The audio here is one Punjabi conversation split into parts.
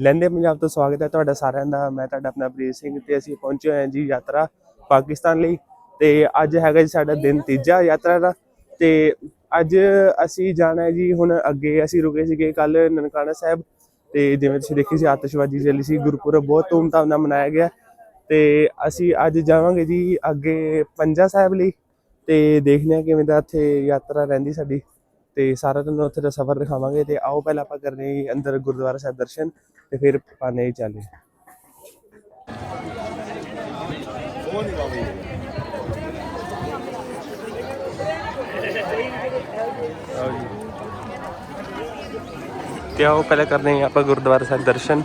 ਲਹਿੰਦੇ ਪੰਜਾਬ ਤੋਂ ਸਵਾਗਤ ਹੈ ਤੁਹਾਡਾ ਸਾਰਿਆਂ ਦਾ। ਮੈਂ ਤੁਹਾਡਾ ਆਪਣਾ ਪ੍ਰੀਤ ਸਿੰਘ ਤੇ ਅਸੀਂ ਪਹੁੰਚੇ ਹੋਏ ਹਾਂ ਜੀ ਯਾਤਰਾ ਪਾਕਿਸਤਾਨ ਲਈ। ਤੇ ਅੱਜ ਹੈਗਾ ਜੀ ਸਾਡਾ ਦਿਨ ਤੀਜਾ ਯਾਤਰਾ ਦਾ। ਤੇ ਅੱਜ ਅਸੀਂ ਜਾਣਾ ਹੈ ਜੀ, ਹੁਣ ਅੱਗੇ ਅਸੀਂ ਰੁਕੇ ਸੀਗੇ ਕੱਲ ਨਨਕਾਣਾ ਸਾਹਿਬ। ਤੇ ਜਿਵੇਂ ਤੁਸੀਂ ਦੇਖੀ ਸੀ, ਆਤਿਸ਼ਬਾਜ਼ੀ ਚੱਲੀ ਸੀ, ਗੁਰਪੁਰਬ ਬਹੁਤ ਧੂਮਧਾਮ ਨਾਲ ਮਨਾਇਆ ਗਿਆ। ਤੇ ਅਸੀਂ ਅੱਜ ਜਾਵਾਂਗੇ ਜੀ ਅੱਗੇ ਪੰਜਾ ਸਾਹਿਬ ਲਈ। ਤੇ ਦੇਖਦੇ ਹਾਂ ਕਿਵੇਂ ਦਾ ਇੱਥੇ ਯਾਤਰਾ ਰਹਿੰਦੀ ਸਾਡੀ। ਤੇ ਸਾਰਾ ਤੁਹਾਨੂੰ ਉੱਥੇ ਦਾ ਸਫ਼ਰ ਦਿਖਾਵਾਂਗੇ ਤੇ ਆਓ ਪਹਿਲਾਂ ਆਪਾਂ ਕਰਨੇ ਅੰਦਰ ਗੁਰਦੁਆਰਾ ਸਾਹਿਬ ਦਰਸ਼ਨ ਤੇ ਫਿਰ ਪਾਣੇ ਹੀ ਚੱਲੇ। ਤੇ ਆਓ ਪਹਿਲਾਂ ਕਰਨੇ ਆਪਾਂ ਗੁਰਦੁਆਰਾ ਸਾਹਿਬ ਦਰਸ਼ਨ।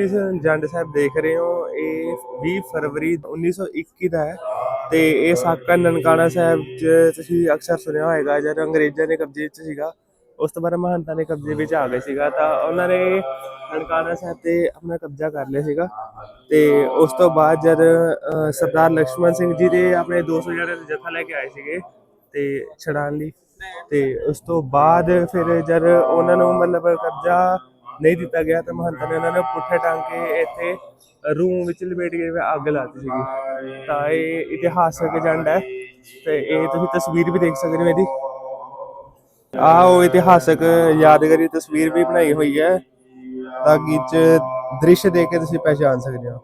ਤੁਸੀਂ ਜੰਡ ਸਾਹਿਬ ਦੇਖ ਰਹੇ ਹੋ, ਇਹ 20 ਫਰਵਰੀ 1921 ਦਾ ਹੈ ਤੇ ਇਹ ਸਾਕਾ ਨਨਕਾਣਾ ਸਾਹਿਬ ਚ ਤੁਸੀਂ ਅਕਸਰ ਸੁਣਿਆ ਹੋਏਗਾ, ਜਦ ਅੰਗਰੇਜ਼ਾਂ ਨੇ ਕਬਜ਼ੇ ਵਿੱਚ ਸੀਗਾ, ਉਸ ਤੋਂ ਬਾਅਦ ਮਹੰਤਾਂ ਨੇ ਕਬਜ਼ੇ ਵਿੱਚ ਆ ਗਏ ਸੀਗਾ, ਤਾਂ ਉਹਨਾਂ ਨੇ ਨਨਕਾਣਾ ਸਾਹਿਬ ਤੇ ਆਪਣਾ ਕਬਜ਼ਾ ਕਰ ਲਿਆ ਸੀਗਾ ਤੇ ਉਸ ਤੋਂ ਬਾਅਦ ਜਦ ਸਰਦਾਰ ਲక్ష్మణ ਸਿੰਘ ਜੀ ਦੇ ਆਪਣੇ 200 ਜਣੇ ਦਾ ਜਥਾ ਲੈ ਕੇ ਆਏ ਸੀਗੇ ਤੇ ਛੜਾਣ ਲਈ ਤੇ ਉਸ ਤੋਂ ਬਾਅਦ ਫਿਰ ਜਦ ਉਹਨਾਂ ਨੂੰ ਮਤਲਬ ਕਬਜ਼ਾ ਨਹੀਂ ਦਿੱਤਾ ਗਿਆ ਤਾਂ ਮਹੰਤ ਨੇ ਉਹਨਾਂ ਨੂੰ ਪੁੱਠੇ ਟੰਗ ਕੇ ਇੱਥੇ ਰੂਮ ਵਿੱਚ ਲਪੇਟ ਕੇ ਅੱਗ ਲਾਤੀ ਸੀਗੀ। ਤਾਂ ਇਹ ਇਤਿਹਾਸਕ ਏਜੰਟ ਹੈ ਤੇ ਇਹ ਤੁਸੀਂ ਤਸਵੀਰ ਵੀ ਦੇਖ ਸਕਦੇ ਹੋ ਇਹਦੀ। ਆਹ ਉਹ ਇਤਿਹਾਸਕ ਯਾਦਗਾਰੀ ਤਸਵੀਰ ਵੀ ਬਣਾਈ ਹੋਈ ਹੈ। ਤਾਂ ਕਿ ਚ ਦ੍ਰਿਸ਼ ਦੇਖ ਕੇ ਤੁਸੀਂ ਪਛਾਣ ਸਕਦੇ ਹੋ।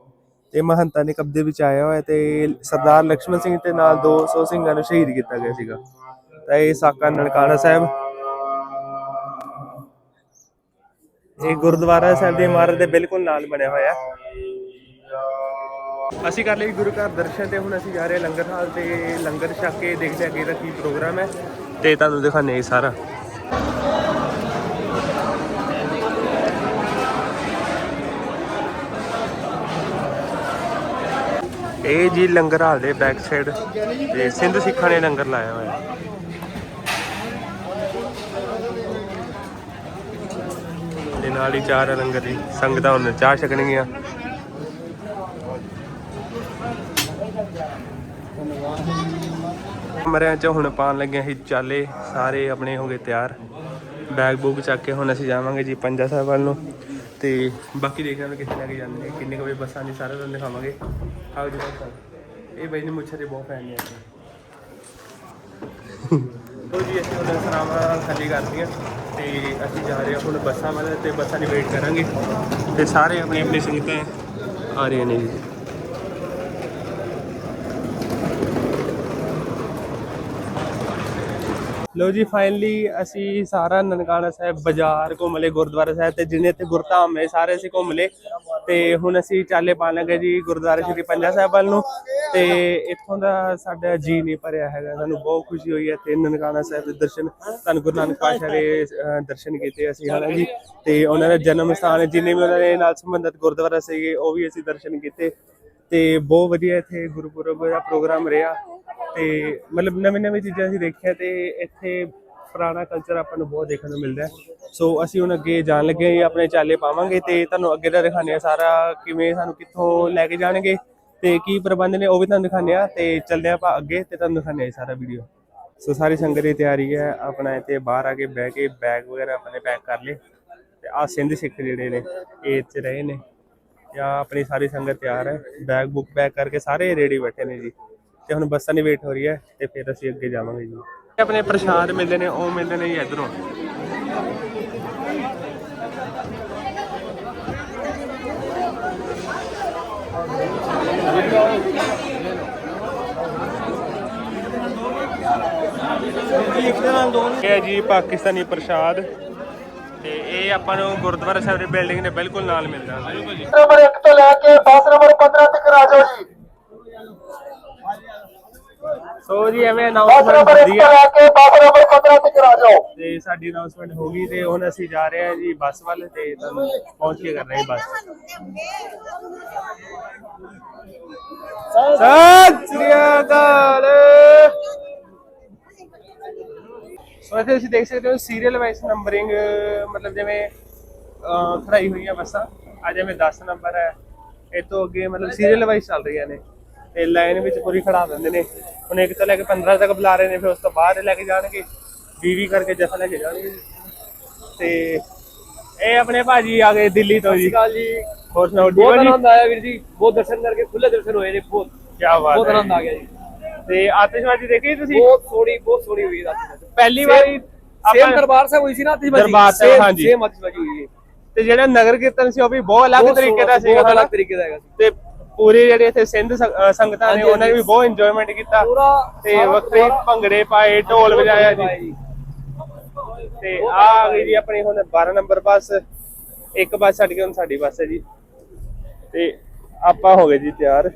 ਤੇ ਮਹੰਤਾ ਨੇ ਕਬਜ਼ੇ ਵਿੱਚ ਆਇਆ ਹੋਇਆ ਤੇ ਸਰਦਾਰ ਲక్ష్మణ ਸਿੰਘ ਤੇ ਨਾਲ 200 ਸਿੰਘਾਂ ਨੂੰ ਸ਼ਹੀਦ ਕੀਤਾ ਗਿਆ ਸੀਗਾ। ਤਾਂ ਇਹ ਸਾਕਾ ਨਨਕਾਣਾ ਸਾਹਿਬ ਇਹ ਗੁਰਦੁਆਰਾ ਸਾਹਿਬ ਦੀ ਇਮਾਰਤ ਦੇ ਬਿਲਕੁਲ ਨਾਲ ਬਣਿਆ ਹੋਇਆ ਹੈ। ਅਸੀਂ ਕਰ ਲਈ ਗੁਰੂ ਘਰ ਦਰਸ਼ਨ ਤੇ ਹੁਣ ਅਸੀਂ ਜਾ ਰਹੇ ਲੰਗਰ ਹਾਲ ਤੇ। ਲੰਗਰ ਛਕ ਕੇ ਦੇਖਦੇ ਹਾਂ ਅੱਗੇ ਦਾ ਕੀ ਪ੍ਰੋਗਰਾਮ ਹੈ। ਤੇ ਤੁਹਾਨੂੰ ਦਿਖਾਣੇ ਸਾਰਾ। ਇਹ ਜੀ ਲੰਗਰ ਹਾਲ ਦੇ ਬੈਕ ਸਾਈਡ ਤੇ ਸਿੰਧ ਸਿੱਖਾਂ ਨੇ ਲੰਗਰ ਲਾਇਆ ਹੋਇਆ ਹੈ ਤੇ ਨਾਲ ਹੀ ਚਾਰ ਲੰਗਰ ਦੀ ਸੰਗਤਾਂ ਹੁਣ ਚਾਹ ਛਕਣਗੀਆਂ। ਕਮਰਿਆਂ 'ਚ ਹੁਣ ਪਾਣ ਲੱਗੇ ਅਸੀਂ ਚਾਲੇ, ਸਾਰੇ ਆਪਣੇ ਹੋ ਗਏ ਤਿਆਰ। ਬੈਗ ਬੂਗ ਚੱਕ ਕੇ ਹੁਣ ਅਸੀਂ ਜਾਵਾਂਗੇ ਜੀ ਪੰਜਾ ਸਾਹਿਬ ਵੱਲ ਨੂੰ। ਤੇ ਬਾਕੀ ਦੇਖਦੇ ਹਾਂ ਕਿੱਥੇ ਲੈ ਕੇ ਜਾਂਦੇ ਨੇ ਕਿੰਨੇ ਕੁ ਵਜੇ ਬੱਸਾਂ ਦੀ ਸਾਰਾ ਤੁਹਾਨੂੰ ਦਿਖਾਵਾਂਗੇ। ਆਓ ਜੀ ਇਹ ਬਾਈ ਨੇ ਮੁੱਛਾਂ ਦੇ ਬਹੁਤ ਫੈਨ ਨੇ ਤੋ ਜੀ ਅਸੀਂ ਹੁਣ ਸਰਾਵਾਂ ਖਾਲੀ ਕਰਤੀਆਂ ਤੇ ਅਸੀਂ ਜਾ ਰਹੇ ਹਾਂ ਹੁਣ ਬੱਸਾਂ ਵੱਲ ਤੇ ਬੱਸਾਂ ਦੀ ਵੇਟ ਕਰਾਂਗੇ ਤੇ ਸਾਰੇ ਆਪਣੇ ਆਪਣੀ ਸੰਗਤਾਂ ਆ ਰਹੀਆਂ ਨੇ ਜੀ। ਲੋ ਜੀ ਫਾਈਨਲੀ ਅਸੀਂ ਸਾਰਾ ਨਨਕਾਣਾ ਸਾਹਿਬ ਬਾਜ਼ਾਰ ਘੁੰਮ ਲਏ, ਗੁਰਦੁਆਰਾ ਸਾਹਿਬ ਤੇ ਜਿੰਨੇ ਇੱਥੇ ਗੁਰਧਾਮ ਨੇ ਸਾਰੇ ਅਸੀਂ ਘੁੰਮ ਲਏ। ਤੇ ਹੁਣ ਅਸੀਂ ਚਾਲੇ ਪਾਣ ਲੱਗੇ ਜੀ ਗੁਰਦੁਆਰਾ ਸ਼੍ਰੀ ਪੰਜਾ ਸਾਹਿਬ ਵੱਲ ਨੂੰ। ਤੇ ਇੱਥੋਂ ਦਾ ਸਾਡਾ ਜੀ ਨਹੀਂ ਭਰਿਆ ਹੈਗਾ, ਸਾਨੂੰ ਬਹੁਤ ਖੁਸ਼ੀ ਹੋਈ ਹੈ ਤੇ ਨਨਕਾਣਾ ਸਾਹਿਬ ਦੇ ਦਰਸ਼ਨ। ਧੰਨ ਗੁਰੂ ਨਾਨਕ ਪਾਤਸ਼ਾਹ ਦੇ ਦਰਸ਼ਨ ਕੀਤੇ ਅਸੀਂ, ਹਨਾ ਜੀ। ਤੇ ਉਹਨਾਂ ਦਾ ਜਨਮ ਸਥਾਨ ਜਿੰਨੇ ਵੀ ਉਹਨਾਂ ਦੇ ਨਾਲ ਸੰਬੰਧਿਤ ਗੁਰਦੁਆਰਾ ਸੀਗੇ, ਉਹ ਵੀ ਅਸੀਂ ਦਰਸ਼ਨ ਕੀਤੇ। ਤੇ ਬਹੁਤ ਵਧੀਆ ਇੱਥੇ ਗੁਰਪੁਰਬ ਦਾ ਪ੍ਰੋਗਰਾਮ ਰਿਹਾ ਤੇ ਮਤਲਬ ਨਵੇਂ ਨਵੇਂ ਚੀਜ਼ਾਂ ਅਸੀਂ ਦੇਖਿਆ ਤੇ ਇੱਥੇ ਪੁਰਾਣਾ ਕਲਚਰ ਆਪਾਂ ਨੂੰ ਬਹੁਤ ਦੇਖਣ ਨੂੰ ਮਿਲਦਾ ਸੋ ਅਸੀਂ ਹੁਣ ਅੱਗੇ ਜਾਣ ਲੱਗੇ ਹਾਂ ਜੀ, ਆਪਣੇ ਚਾਲੇ ਪਾਵਾਂਗੇ ਤੇ ਤੁਹਾਨੂੰ ਅੱਗੇ ਦਾ ਦਿਖਾਉਂਦੇ ਆ ਸਾਰਾ ਕਿਵੇਂ ਸਾਨੂੰ ਕਿੱਥੋਂ ਲੈ ਕੇ ਜਾਣਗੇ ਤੇ ਕੀ ਪ੍ਰਬੰਧ ਨੇ ਉਹ ਵੀ ਤੁਹਾਨੂੰ ਦਿਖਾਉਂਦੇ ਆ ਤੇ ਚੱਲਦੇ ਆਪਾਂ ਅੱਗੇ ਤੇ ਤੁਹਾਨੂੰ ਦਿਖਾਉਂਦੇ ਆ ਇਹ ਸਾਰਾ ਵੀਡੀਓ ਸੋ ਸਾਰੀ ਸੰਗਤ ਦੀ ਤਿਆਰੀ ਹੈ ਆਪਣਾ ਇੱਥੇ ਬਾਹਰ ਆ ਕੇ ਬਹਿ ਕੇ ਬੈਗ ਵਗੈਰਾ ਆਪਣੇ ਪੈਕ ਕਰ ਲਏ ਤੇ ਆ ਸਿੰਧ ਸਿੱਖ ਜਿਹੜੇ ਨੇ ਇਹ ਇੱਥੇ ਰਹੇ ਨੇ। ਜਾਂ ਆਪਣੀ ਸਾਰੀ ਸੰਗਤ ਤਿਆਰ ਹੈ। ਬੈਗ ਬੁੱਕ ਪੈਕ ਕਰਕੇ ਸਾਰੇ ਰੈਡੀ ਬੈਠੇ ਨੇ ਜੀ। ਤੇ ਹੁਣ ਬੱਸਾਂ ਦੀ ਵੇਟ ਹੋ ਰਹੀ ਹੈ ਤੇ ਫਿਰ ਅਸੀਂ ਅੱਗੇ ਜਾਵਾਂਗੇ ਜੀ। ਆਪਣੇ ਪ੍ਰਸ਼ਾਦ ਮਿਲਦੇ ਨੇ, ਉਹ ਮਿਲਦੇ ਨੇ ਜੀ ਇਧਰੋਂ। ਇਹ ਹੈ ਜੀ ਪਾਕਿਸਤਾਨੀ ਪ੍ਰਸ਼ਾਦ। ਤੇ ਇਹ ਆਪਾਂ ਨੂੰ ਗੁਰਦੁਆਰਾ ਸਾਹਿਬ ਦੀ ਬਿਲਡਿੰਗ ਦੇ ਬਿਲਕੁਲ ਨਾਲ ਮਿਲਦਾ। ਬਿਲਕੁਲ ਜੀ ਨੰਬਰ 1 ਤੋਂ ਲੈ ਕੇ ਬੱਸ ਨੰਬਰ 15 ਤੱਕ ਆ ਜਾਓ ਜੀ। ਸੋ ਜੀ ਐਵੇਂ ਅਨਾਉਂਸਮੈਂਟ ਨੰਬਰ 1 ਹੁੰਦੀ ਤੋਂ ਹੈ ਲੈ ਕੇ ਬੱਸ ਨੰਬਰ 15 ਤੱਕ ਆ ਜਾਓ। ਜਾਓ ਤੇ ਸਾਡੀ ਅਨਾਉਂਸਮੈਂਟ ਹੋ ਗਈ ਤੇ ਹੁਣ ਅਸੀਂ ਜਾ ਰਹੇ ਹਾਂ ਜੀ ਬੱਸ ਵੱਲ ਤੇ ਤੁਹਾਨੂੰ ਪਹੁੰਚ ਕੇ ਕਰ ਰਹੇ ਹਾਂ ਬੱਸ ਸਤਿ ਸ੍ਰੀ ਅਕਾਲ। ਸੋ ਇੱਥੇ ਤੁਸੀਂ ਦੇਖ ਸਕਦੇ ਹੋ ਸੀਰੀਅਲ ਵਾਈਜ਼ ਨੰਬਰਿੰਗ ਮਤਲਬ ਜਿਵੇਂ ਖੜਾਈ ਹੋਈਆਂ ਬੱਸਾਂ। ਆ ਜਿਵੇਂ 10 ਨੰਬਰ ਹੈ। ਇਹ ਤੋਂ ਅੱਗੇ ਮਤਲਬ ਸੀਰੀਅਲ ਵਾਈਜ਼ ਚੱਲ ਰਹੀਆਂ ਨੇ। ਤੇ ਲਾਈਨ ਵਿੱਚ ਪੂਰੀ ਖੜਾ ਦਿੰਦੇ ਨੇ। ਹੁਣ ਇੱਕ ਤੋਂ ਲੈ ਕੇ 15 ਤੱਕ ਬੁਲਾ ਰਹੇ ਨੇ ਫਿਰ ਉਸ ਤੋਂ ਬਾਅਦ ਲੈ ਕੇ ਜਾਣਗੇ। 20 ਕਰਕੇ ਜਥਾ ਲੈ ਕੇ ਜਾਣਗੇ। ਤੇ ਇਹ ਆਪਣੇ ਭਾਜੀ ਆ ਗਏ ਦਿੱਲੀ ਤੋਂ ਜੀ। ਜੀ। ਹੋਰ ਸੁਣਾਓ ਠੀਕ ਬਹੁਤ ਜੀ? ਆਨੰਦ ਆਇਆ ਵੀਰ ਜੀ। ਬਹੁਤ ਦਰਸ਼ਨ ਕਰਕੇ ਖੁੱਲੇ ਦਰਸ਼ਨ ਹੋਏ ਨੇ ਬਹੁਤ। ਕੀ ਬਾਤ ਬਹੁਤ ਆਨੰਦ ਆ ਗਿਆ ਜੀ। ਤੇ ਆਤਿਸ਼ਬਾਜ਼ੀ ਦੇਖੀ ਤੁਸੀਂ? ਬਹੁਤ ਸੋਹਣੀ ਬਹੁਤ ਸੋਹਣੀ ਹੋਈ ਰਾਤ ਪਹਿਲੀ ਵਾਰੀ ਸੇਮ ਦਰਬਾਰ ਸਾਹਿਬ ਹੋਈ ਸੀ ਨਾ ਆਤਿਸ਼ਬਾਜ਼ੀ ਦਰਬਾਰ ਸਾਹਿਬ, ਹਾਂਜੀ। ਸੇਮ ਆਤਿਸ਼ਬਾਜ਼ੀ ਹੋਈ ਹੈ। ਤੇ ਜਿਹੜਾ ਨਗਰ ਕੀਰਤਨ ਸੀ ਉਹ ਵੀ ਬਹੁਤ ਅਲੱਗ ਬਹੁਤ ਤਰੀਕੇ ਦਾ ਸੀਗਾ ਬਹੁਤ ਹਨਾ? ਅਲੱਗ ਤਰੀਕੇ ਦਾ ਹੈਗਾ ਸੀ। ਤੇ ਪੂਰੇ ਜਿਹੜੇ ਇੱਥੇ ਸਿੰਧ ਸੰਗ- ਅਹ ਸੰਗਤਾਂ ਨੇ ਹਾਂਜੀ, ਉਹਨਾਂ ਨੇ ਵੀ ਹਾਂਜੀ। ਬਹੁਤ ਇੰਜੋਇਮੈਂਟ ਕੀਤਾ। ਪੂਰਾ ਤੇ ਸਾਰਾ ਵੱਖਰੇ ਭੰਗੜੇ ਪਾਏ ਢੋਲ ਵਜਾਇਆ ਜੀ। ਜੀ ਤੇ ਆ ਆ ਗਈ ਜੀ ਆਪਣੀ ਹੁਣ 12 ਨੰਬਰ ਬੱਸ। ਇੱਕ ਬੱਸ ਛੱਡ ਕੇ ਹੁਣ ਸਾਡੀ ਬੱਸ ਹੈ ਜੀ। ਤੇ ਆਪਾਂ ਹੋ ਗਏ ਜੀ ਤਿਆਰ।